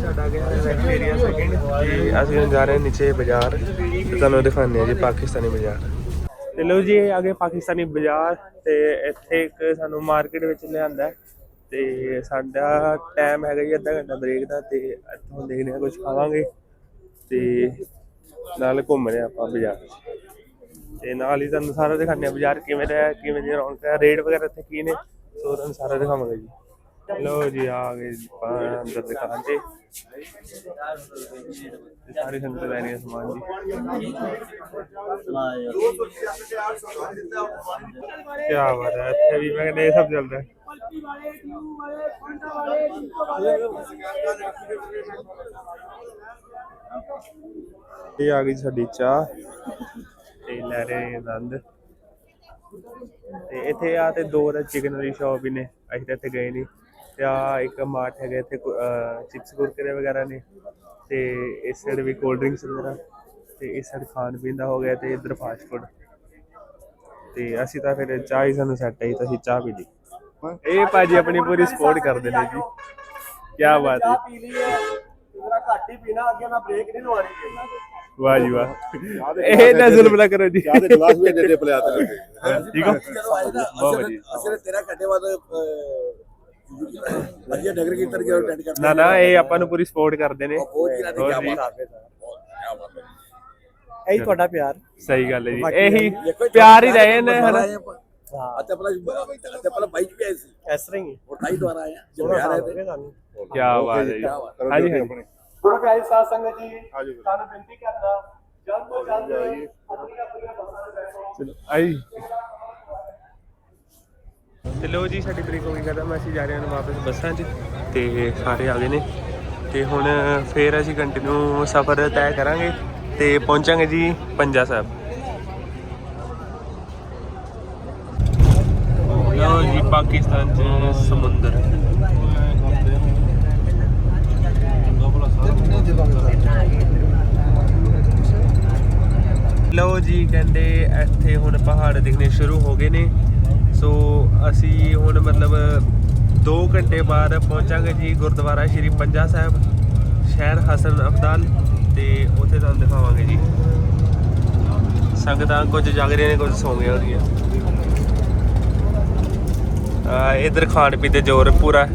ਸਾਡਾ ਗਿਆ। ਤੇ ਅਸੀਂ ਹੁਣ ਜਾ ਰਹੇ ਹਾਂ ਨੀਚੇ ਬਾਜ਼ਾਰ ਤੇ ਤੁਹਾਨੂੰ ਦਿਖਾਉਂਦੇ ਹਾਂ ਜੀ ਪਾਕਿਸਤਾਨੀ ਬਾਜ਼ਾਰ। ਤੇ ਲੋ ਜੀ, ਇਹ ਆ ਗਏ ਪਾਕਿਸਤਾਨੀ ਬਾਜ਼ਾਰ ਤੇ ਇੱਥੇ ਇੱਕ ਸਾਨੂੰ ਮਾਰਕੀਟ ਵਿੱਚ ਲਿਆਂਦਾ ਤੇ ਸਾਡਾ ਟਾਈਮ ਹੈਗਾ ਜੀ ਅੱਧਾ ਘੰਟਾ ਬ੍ਰੇਕ ਦਾ ਤੇ ਇੱਥੋਂ ਦੇਖਦੇ ਹਾਂ ਕੁਝ ਖਾਵਾਂਗੇ ਤੇ ਨਾਲ ਘੁੰਮ ਰਹੇ ਆਪਾਂ ਬਾਜ਼ਾਰ ਤੇ ਨਾਲ ਹੀ ਤੁਹਾਨੂੰ ਸਾਰਾ ਦਿਖਾਉਂਦੇ ਹਾਂ ਬਾਜ਼ਾਰ ਕਿਵੇਂ ਦਾ ਹੈ, ਕਿਵੇਂ ਦੀ ਰੌਣਕ ਹੈ ਰੇਟ ਵਗੈਰਾ ਇੱਥੇ ਕੀ ਨੇ, ਸੋ ਤੁਹਾਨੂੰ ਸਾਰਾ ਦਿਖਾਵਾਂਗੇ ਜੀ। ਲੋ ਜੀ, ਆ ਗਏ ਆਪਾਂ ਅੰਦਰ ਦੁਕਾਨ ਤੇ ਤੇ ਸਾਰੀ ਸੰਗਤ ਲੈ ਰਹੀ ਹੈ ਸਮਾਨ ਜੀ। ਕੀ ਬਾਤ ਹੈ, ਇੱਥੇ ਵੀ ਮੈਂ ਕਹਿੰਦਾ ਇਹ ਸਭ ਚੱਲਦਾ ਹੈ। ਇਹ ਆ ਗਈ ਸਾਡੀ ਚਾਹ। ਤੇ ਲੈ ਰਹੇ ਹਾਂ ਆਨੰਦ। ਤੇ ਇੱਥੇ ਆ ਤੇ ਦੋ ਦਾ ਚਿਕਨ ਵਾਲੀ ਸ਼ਾਪ ਹੀ ਨੇ, ਅਸੀਂ ਤਾਂ ਇੱਥੇ ਗਏ ਨਹੀਂ ਤੇ ਆ ਇੱਕ ਮਾਰਟ ਹੈਗਾ ਇੱਥੇ ਚਿਪਸ ਕੁਰਕਰੇ ਵਗੈਰਾ ਨੇ ਤੇ ਇਸ ਸਾਈਡ ਵੀ ਕੋਲਡ ਡਰਿੰਕਸ ਵਗੈਰਾ ਤੇ ਇਸ ਸਾਈਡ ਖਾਣ ਪੀਣ ਦਾ ਹੋ ਗਿਆ ਤੇ ਇੱਧਰ ਫਾਸਟ ਫੂਡ ਤੇ ਅਸੀਂ ਤਾਂ ਫਿਰ ਚਾਹ ਹੀ ਸਾਨੂੰ ਸੈੱਟ ਆਈ ਤਾਂ ਅਸੀਂ ਚਾਹ ਪੀ ਲਈ। ਇਹ ਭਾਜੀ ਆਪਣੀ ਪੂਰੀ ਸਪੋਰਟ ਕਰਦੇ ਨੇ ਜੀ। ਕੀ ਬਾਤ ਹੈ। ਪੀ ਲਈ ਹੈ ਤੇਰਾ ਘੱਟ ਹੀ ਪੀਣਾ ਅੱਗੇ ਮੈਂ ਬ੍ਰੇਕ ਨਹੀਂ ਲਵਾਣੀ ਵਾਹ ਜੀ ਵਾਹ। ਇਹ ਨਾ ਜ਼ੁਲਮ ਨਾ ਕਰੋ ਜੀ। ਚਾਹ ਦੇ ਗਲਾਸ ਵੀ ਐਡੇ ਪਿਆ ਤੇ ਠੀਕ ਹੋ? ਬਹੁਤ ਵਧੀਆ। ਅਸਲ ਤੇਰਾ ਘੱਟੇ ਬਾਅਦ ਵਧੀਆ ਨਗਰ ਕੀਰਤਨ ਜਿਹੜਾ ਅਟੈਂਡ ਕਰਨਾ ਨਾ ਨਾ ਇਹ ਆਪਾਂ ਨੂੰ ਪੂਰੀ ਸਪੋਰਟ ਕਰਦੇ ਨੇ। ਬਹੁਤ ਹੀ ਰਾਤੀ ਕਿਆ। ਬਾਤ ਹੈ ਇਹੀ ਤੁਹਾਡਾ ਪਿਆਰ। ਸਹੀ ਗੱਲ ਹੈ ਜੀ। ਇਹੀ ਪਿਆਰ ਹੀ ਰਹੇ ਨੇ ਹਨਾ? ਅਤੇ ਆਪਣਾ ਅਤੇ ਆਪਣਾ ਬਾਈਕ ਵੀ ਆਈ ਸੀ। ਇਸ ਤਰ੍ਹਾਂ ਹੀ ਹੋਰ ਤਾਈ ਦੁਆਰਾ ਆਇਆ ਜੋ ਪਿਆਰ ਹੈ ਤੇ। ਕੀ ਬਾਤ ਹੈ ਜੀ। ਹਾਂਜੀ ਹਾਂਜੀ। ਗੁਰੂ ਪਿਆਰੀ ਸਾਧ ਸੰਗਤ ਜੀ ਸਾਨੂੰ ਬੇਨਤੀ ਕਰਨਾ ਜਲਦ ਤੋਂ ਜਲਦ ਆਪਣੀਆਂ ਆਪਣੀਆਂ ਬੱਸਾਂ ਤੇ ਬੈਠੋ। ਚਲੋ ਤੇ ਚਲੋ ਜੀ, ਸਾਡੀ ਬ੍ਰੇਕ ਹੋ ਗਈ ਖਤਮ, ਅਸੀਂ ਜਾ ਰਹੇ ਹਾਂ ਵਾਪਸ ਬੱਸਾਂ 'ਚ ਤੇ ਸਾਰੇ ਆ ਗਏ ਨੇ। ਤੇ ਹੁਣ ਫੇਰ ਅਸੀਂ ਕੰਟੀਨਿਊ ਸਫ਼ਰ ਤੈਅ ਕਰਾਂਗੇ ਤੇ ਪਹੁੰਚਾਂਗੇ ਜੀ ਪੰਜਾ ਸਾਹਿਬ। ਲਓ ਜੀ, ਪਾਕਿਸਤਾਨ 'ਚ ਸਮੁੰਦਰ। ਲਓ ਜੀ, ਕਹਿੰਦੇ ਇੱਥੇ ਹੁਣ ਪਹਾੜ ਦਿਖਣੇ ਸ਼ੁਰੂ ਹੋ ਗਏ ਨੇ। ਸੋ ਅਸੀਂ ਹੁਣ ਮਤਲਬ 2 ਘੰਟੇ ਬਾਅਦ ਪਹੁੰਚਾਂਗੇ ਜੀ ਗੁਰਦੁਆਰਾ ਸ਼੍ਰੀ ਪੰਜਾ ਸਾਹਿਬ ਸ਼ਹਿਰ ਹਸਨ ਅਬਦਾਲ ਤੇ ਉੱਥੇ ਤੁਹਾਨੂੰ ਦਿਖਾਵਾਂਗੇ ਜੀ। ਸੰਗਤਾਂ ਕੁਝ ਜਾਗ ਰਹੀਆਂ ਨੇ ਕੁਝ ਸੌਂ ਗਈਆਂ ਹੋਣਗੀਆਂ ਆ ਇਧਰ ਖਾਣ ਪੀਣ ਤੇ ਜ਼ੋਰ ਪੂਰਾ।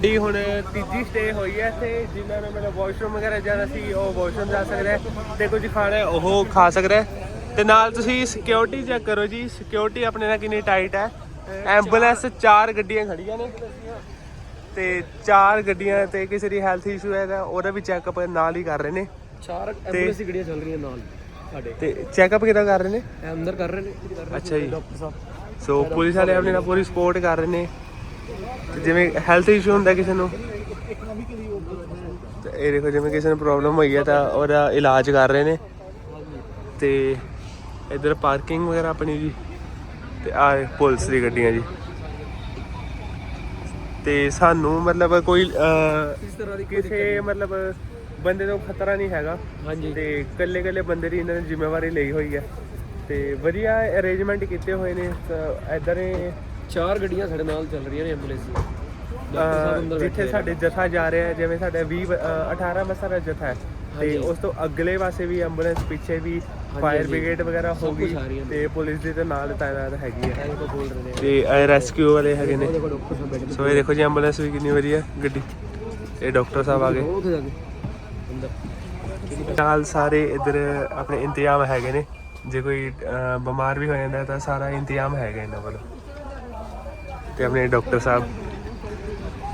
ਦੀ ਹੁਣ ਤੀਜੀ ਸਟੇ ਹੋਈ ਹੈ ਇੱਥੇ ਜਿਨ੍ਹਾਂ ਨੇ ਮਤਲਬ ਵਾਸ਼ਰੂਮ ਵਗੈਰਾ ਜਾਣਾ ਸੀ ਉਹ ਵਾਸ਼ਰੂਮ ਜਾ ਸਕਦਾ ਹੈ ਤੇ ਕੁਝ ਖਾਣਾ ਹੈ ਉਹ ਖਾ ਸਕਦਾ ਹੈ। ਤੇ ਨਾਲ ਤੁਸੀਂ ਸਿਕਿਉਰਿਟੀ ਚੈੱਕ ਕਰੋ ਜੀ ਸਿਕਿਉਰਿਟੀ ਆਪਣੇ ਨਾਲ ਕਿੰਨੀ ਟਾਈਟ ਹੈ। ਐਂਬੂਲੈਂਸ ਚਾਰ ਗੱਡੀਆਂ ਖੜੀਆਂ ਨੇ। ਤੇ ਚਾਰ ਗੱਡੀਆਂ ਤੇ ਕਿਸੇ ਦੀ ਹੈਲਥ ਇਸ਼ੂ ਹੈਗਾ ਉਹਦਾ ਵੀ ਚੈੱਕਅਪ ਨਾਲ ਹੀ ਕਰ ਰਹੇ ਨੇ। ਚਾਰ ਐਂਬੂਲੈਂਸ ਗੱਡੀਆਂ ਚੱਲ ਰਹੀਆਂ ਨਾਲ ਸਾਡੇ। ਤੇ ਚੈੱਕਅਪ ਕਿਦਾਂ ਕਰ ਰਹੇ ਨੇ? ਅੰਦਰ ਕਰ ਰਹੇ ਨੇ। ਅੱਛਾ ਜੀ। ਡਾਕਟਰ ਸਾਹਿਬ। ਸੋ ਪੁਲਿਸ ਵਾਲੇ ਆਪਣੇ ਨਾਲ ਪੂਰੀ ਸਪੋਰਟ ਕਰ ਰਹੇ ਨੇ। ਤੇ ਜਿਵੇਂ ਹੈਲਥ ਇਸ਼ੂ ਹੁੰਦਾ ਕਿਸੇ ਨੂੰ। ਤੇ ਇਹ ਦੇਖੋ ਜਿਵੇਂ ਕਿਸੇ ਨੂੰ ਪ੍ਰੋਬਲਮ ਹੋਈ ਹੈ ਤਾਂ ਉਹਦਾ ਇਲਾਜ ਕਰ ਰਹੇ ਨੇ। ਤੇ ਇਧਰ ਪਾਰਕਿੰਗ ਵਗੈਰਾ ਆਪਣੀ ਜੀ। ਤੇ ਆ ਪੁਲਿਸ ਦੀ ਗੱਡੀਆਂ ਜੀ। ਤੇ ਸਾਨੂੰ ਮਤਲਬ ਕੋਈ ਇਸ ਤਰ੍ਹਾਂ ਦੀ ਕਿਸੇ ਮਤਲਬ ਬੰਦੇ ਤੋਂ ਖਤਰਾ ਨਹੀਂ ਹੈਗਾ। ਹਾਂਜੀ। ਤੇ ਇਕੱਲੇ ਇਕੱਲੇ ਬੰਦੇ ਦੀ ਇਹਨਾਂ ਨੇ ਜ਼ਿੰਮੇਵਾਰੀ ਲਈ ਹੋਈ ਹੈ। ਤੇ ਵਧੀਆ ਅਰੇਂਜਮੈਂਟ ਕੀਤੇ ਹੋਏ ਨੇ। ਇਧਰ ਚਾਰ ਗੱਡੀਆਂ ਸਾਡੇ ਨਾਲ ਚੱਲ ਰਹੀਆਂ ਨੇ ਐਂਬੂਲੈਂਸ ਦੀਆਂ। ਡਾਕਟਰ ਸਾਹਿਬ ਅੰਦਰ ਜਿੱਥੇ ਸਾਡੇ ਜਥਾ ਜਾ ਰਿਹਾ ਹੈ ਜਿਵੇਂ ਸਾਡੇ 20 ਅਹ, 18 ਬੱਸਾਂ ਦਾ ਜਥਾ ਹੈ ਤੇ। ਉਸ ਤੋਂ ਅਗਲੇ ਪਾਸੇ ਵੀ ਐਂਬੂਲੈਂਸ ਪਿੱਛੇ ਵੀ ਫਾਇਰ। ਬ੍ਰਿਗੇਡ ਵਗੈਰਾ ਹੋ ਗਈ ਆ ਰਹੀਆਂ। ਤੇ ਪੁਲਿਸ ਦੀ ਤੇ ਨਾਲ ਤਾਇਨਾਤ ਹੈਗੀ ਹੈ। ਬੋਲ ਰਹੇ ਨੇ। ਤੇ ਰੈਸਕਿਊ ਵਾਲੇ ਹੈਗੇ ਨੇ। ਉਹ ਦੇਖੋ ਡਾਕਟਰ ਸਾਹਿਬ ਬੈਠੇ ਸੋ ਇਹ ਦੇਖੋ ਜੀ ਐਂਬੂਲੈਂਸ ਵੀ ਕਿੰਨੀ ਵਧੀਆ ਗੱਡੀ। ਇਹ ਡਾਕਟਰ ਸਾਹਿਬ ਆ ਗਏ। ਉਹ ਉੱਥੇ ਜਾ ਕੇ ਅੰਦਰ। ਨਾਲ ਸਾਰੇ ਇਧਰ ਆਪਣੇ ਇੰਤਜ਼ਾਮ ਹੈਗੇ ਨੇ। ਜੇ ਕੋਈ ਅਹ, ਬਿਮਾਰ ਵੀ ਹੋ ਜਾਂਦਾ ਤਾਂ ਸਾਰਾ ਇੰਤਜ਼ਾਮ ਹੈਗਾ ਇਹਨਾਂ ਵੱਲ। ਤੇ ਆਪਣੇ ਡਾਕਟਰ ਸਾਹਿਬ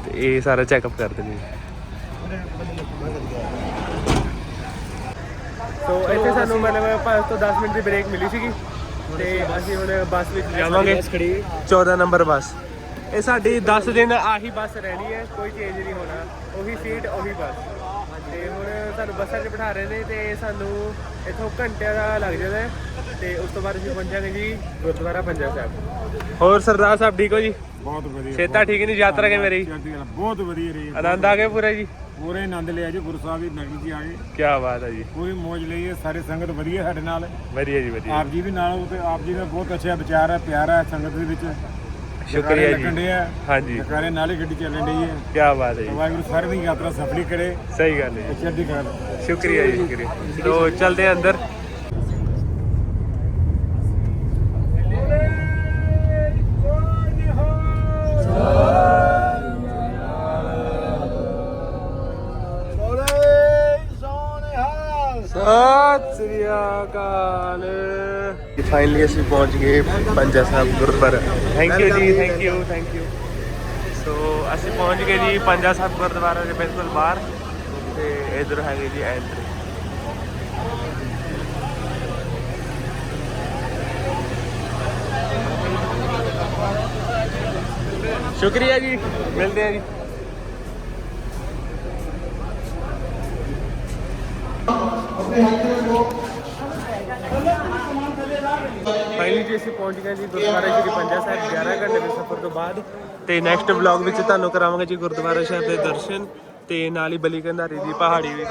ਤੇ ਇਹ ਸਾਰਾ ਚੈੱਕਅਪ ਕਰਦੇ ਨੇ। ਸੋ ਇੱਥੇ ਸਾਨੂੰ ਮਤਲਬ 5 ਤੋਂ 10 ਮਿੰਟ ਦੀ ਬ੍ਰੇਕ ਮਿਲੀ ਸੀਗੀ ਤੇ ਅਸੀਂ ਹੁਣ ਬੱਸ ਵਿੱਚ ਜਾਵਾਂਗੇ। 14 ਨੰਬਰ ਬੱਸ। ਇਹ ਸਾਡੀ 10 ਦਿਨ ਆਹੀ ਬੱਸ ਰਹਿਣੀ ਹੈ ਕੋਈ ਚੇਂਜ ਨਹੀਂ ਹੋਣਾ। ਉਹੀ ਸੀਟ ਉਹੀ ਬੱਸ। ਤੇ ਹੁਣ ਸਾਨੂੰ ਬੱਸਾਂ 'ਚ ਬਿਠਾ ਰਹੇ ਨੇ ਤੇ ਸਾਨੂੰ ਇੱਥੋਂ ਘੰਟੇ ਦਾ ਲੱਗ ਜਾਂਦਾ ਹੈ ਤੇ ਉਸ ਤੋਂ ਬਾਅਦ ਅਸੀਂ ਪਹੁੰਚਾਂਗੇ ਜੀ ਗੁਰਦੁਆਰਾ ਪੰਜਾ ਸਾਹਿਬ। ਹੋਰ ਸਰਦਾਰ ਸਾਹਿਬ ਠੀਕ ਹੋ ਜੀ? ਬਹੁਤ ਵਧੀਆ ਸੇਤਾ ਠੀਕ ਨਹੀਂ ਯਾਤਰਾ ਚੜ੍ਹਦੀ ਕਲਾ ਬਹੁਤ ਵਧੀਆ ਰਹੀ। ਆਨੰਦ ਆ ਗਿਆ ਪੂਰਾ ਜੀ? ਪੂਰੇ ਆਨੰਦ ਲਿਆ ਜੀ ਗੁਰੂ ਸਾਹਿਬ ਦੀ ਨਗਰੀ ਜੀ ਆ ਗਏ। ਕੀ ਬਾਤ ਹੈ ਜੀ। ਪੂਰੀ ਮੌਜ ਲਈ ਹੈ ਸਾਰੇ ਸੰਗਤ ਵਧੀਆ ਸਾਡੇ ਨਾਲ। ਵਧੀਆ ਜੀ ਵਧੀਆ। ਆਪ ਜੀ ਵੀ ਨਾਲ ਹੋ ਤੇ ਆਪ ਜੀ ਦਾ ਬਹੁਤ ਅੱਛਾ ਵਿਚਾਰ ਹੈ ਪਿਆਰ ਹੈ ਸੰਗਤ ਦੇ ਵਿੱਚ। ਸ਼ੁਕਰੀਆ ਲੱਗਣ ਜੀ ਡਿਆ ਹਾਂਜੀ। ਜਕਾਰੇ ਨਾਲ ਹੀ ਗੱਡੀ ਚੱਲਣ ਡਈ ਹੈ ਕੀ ਬਾਤ ਹੈ ਜੀ। ਵਾਹਿਗੁਰੂ ਸਾਰੇ ਦੀ ਯਾਤਰਾ ਸਫਲੀ ਕਰੇ। ਸਹੀ ਗੱਲ ਹੈ ਤੇ ਚੜ੍ਹਦੀ ਕਲਾ ਜੀ ਸ਼ੁਕਰੀਆ ਜੀ ਸ਼ੁਕਰੀਆ। तो ਚਲਦੇ ਹਾਂ ਅੰਦਰ। ਫਾਈਨਲੀ ਅਸੀਂ ਪਹੁੰਚ ਗਏ Panja Sahib Gurdwara. Thank you ji thank you thank you so ਅਸੀਂ ਪਹੁੰਚ ਗਏ ਜੀ ਪੰਜਾ ਸਾਹਿਬ ਗੁਰਦੁਆਰਾ ਦੇ ਬਿਲਕੁਲ ਬਾਹਰ ਤੇ ਇਧਰ ਹੈਗੇ ਜੀ ਐਂਟਰੀ ਸ਼ੁਕਰੀਆ ਜੀ ਮਿਲਦੇ ਹਾਂ ਜੀ। ਫਾਈਨਲੀ ਜੀ ਅਸੀਂ ਪਹੁੰਚ ਗਏ ਜੀ ਗੁਰਦੁਆਰਾ ਸ਼੍ਰੀ ਪੰਜਾ ਸਾਹਿਬ 11 ਘੰਟੇ ਦੇ ਸਫ਼ਰ ਤੋਂ ਬਾਅਦ। ਤੇ ਨੈਕਸਟ ਵਲੌਗ ਵਿੱਚ ਤੁਹਾਨੂੰ ਕਰਾਵਾਂਗੇ ਜੀ ਗੁਰਦੁਆਰਾ ਸਾਹਿਬ ਦੇ ਦਰਸ਼ਨ ਤੇ ਨਾਲ ਹੀ ਬਲੀ ਕੰਧਾਰੀ ਦੀ ਪਹਾੜੀ ਵੀ।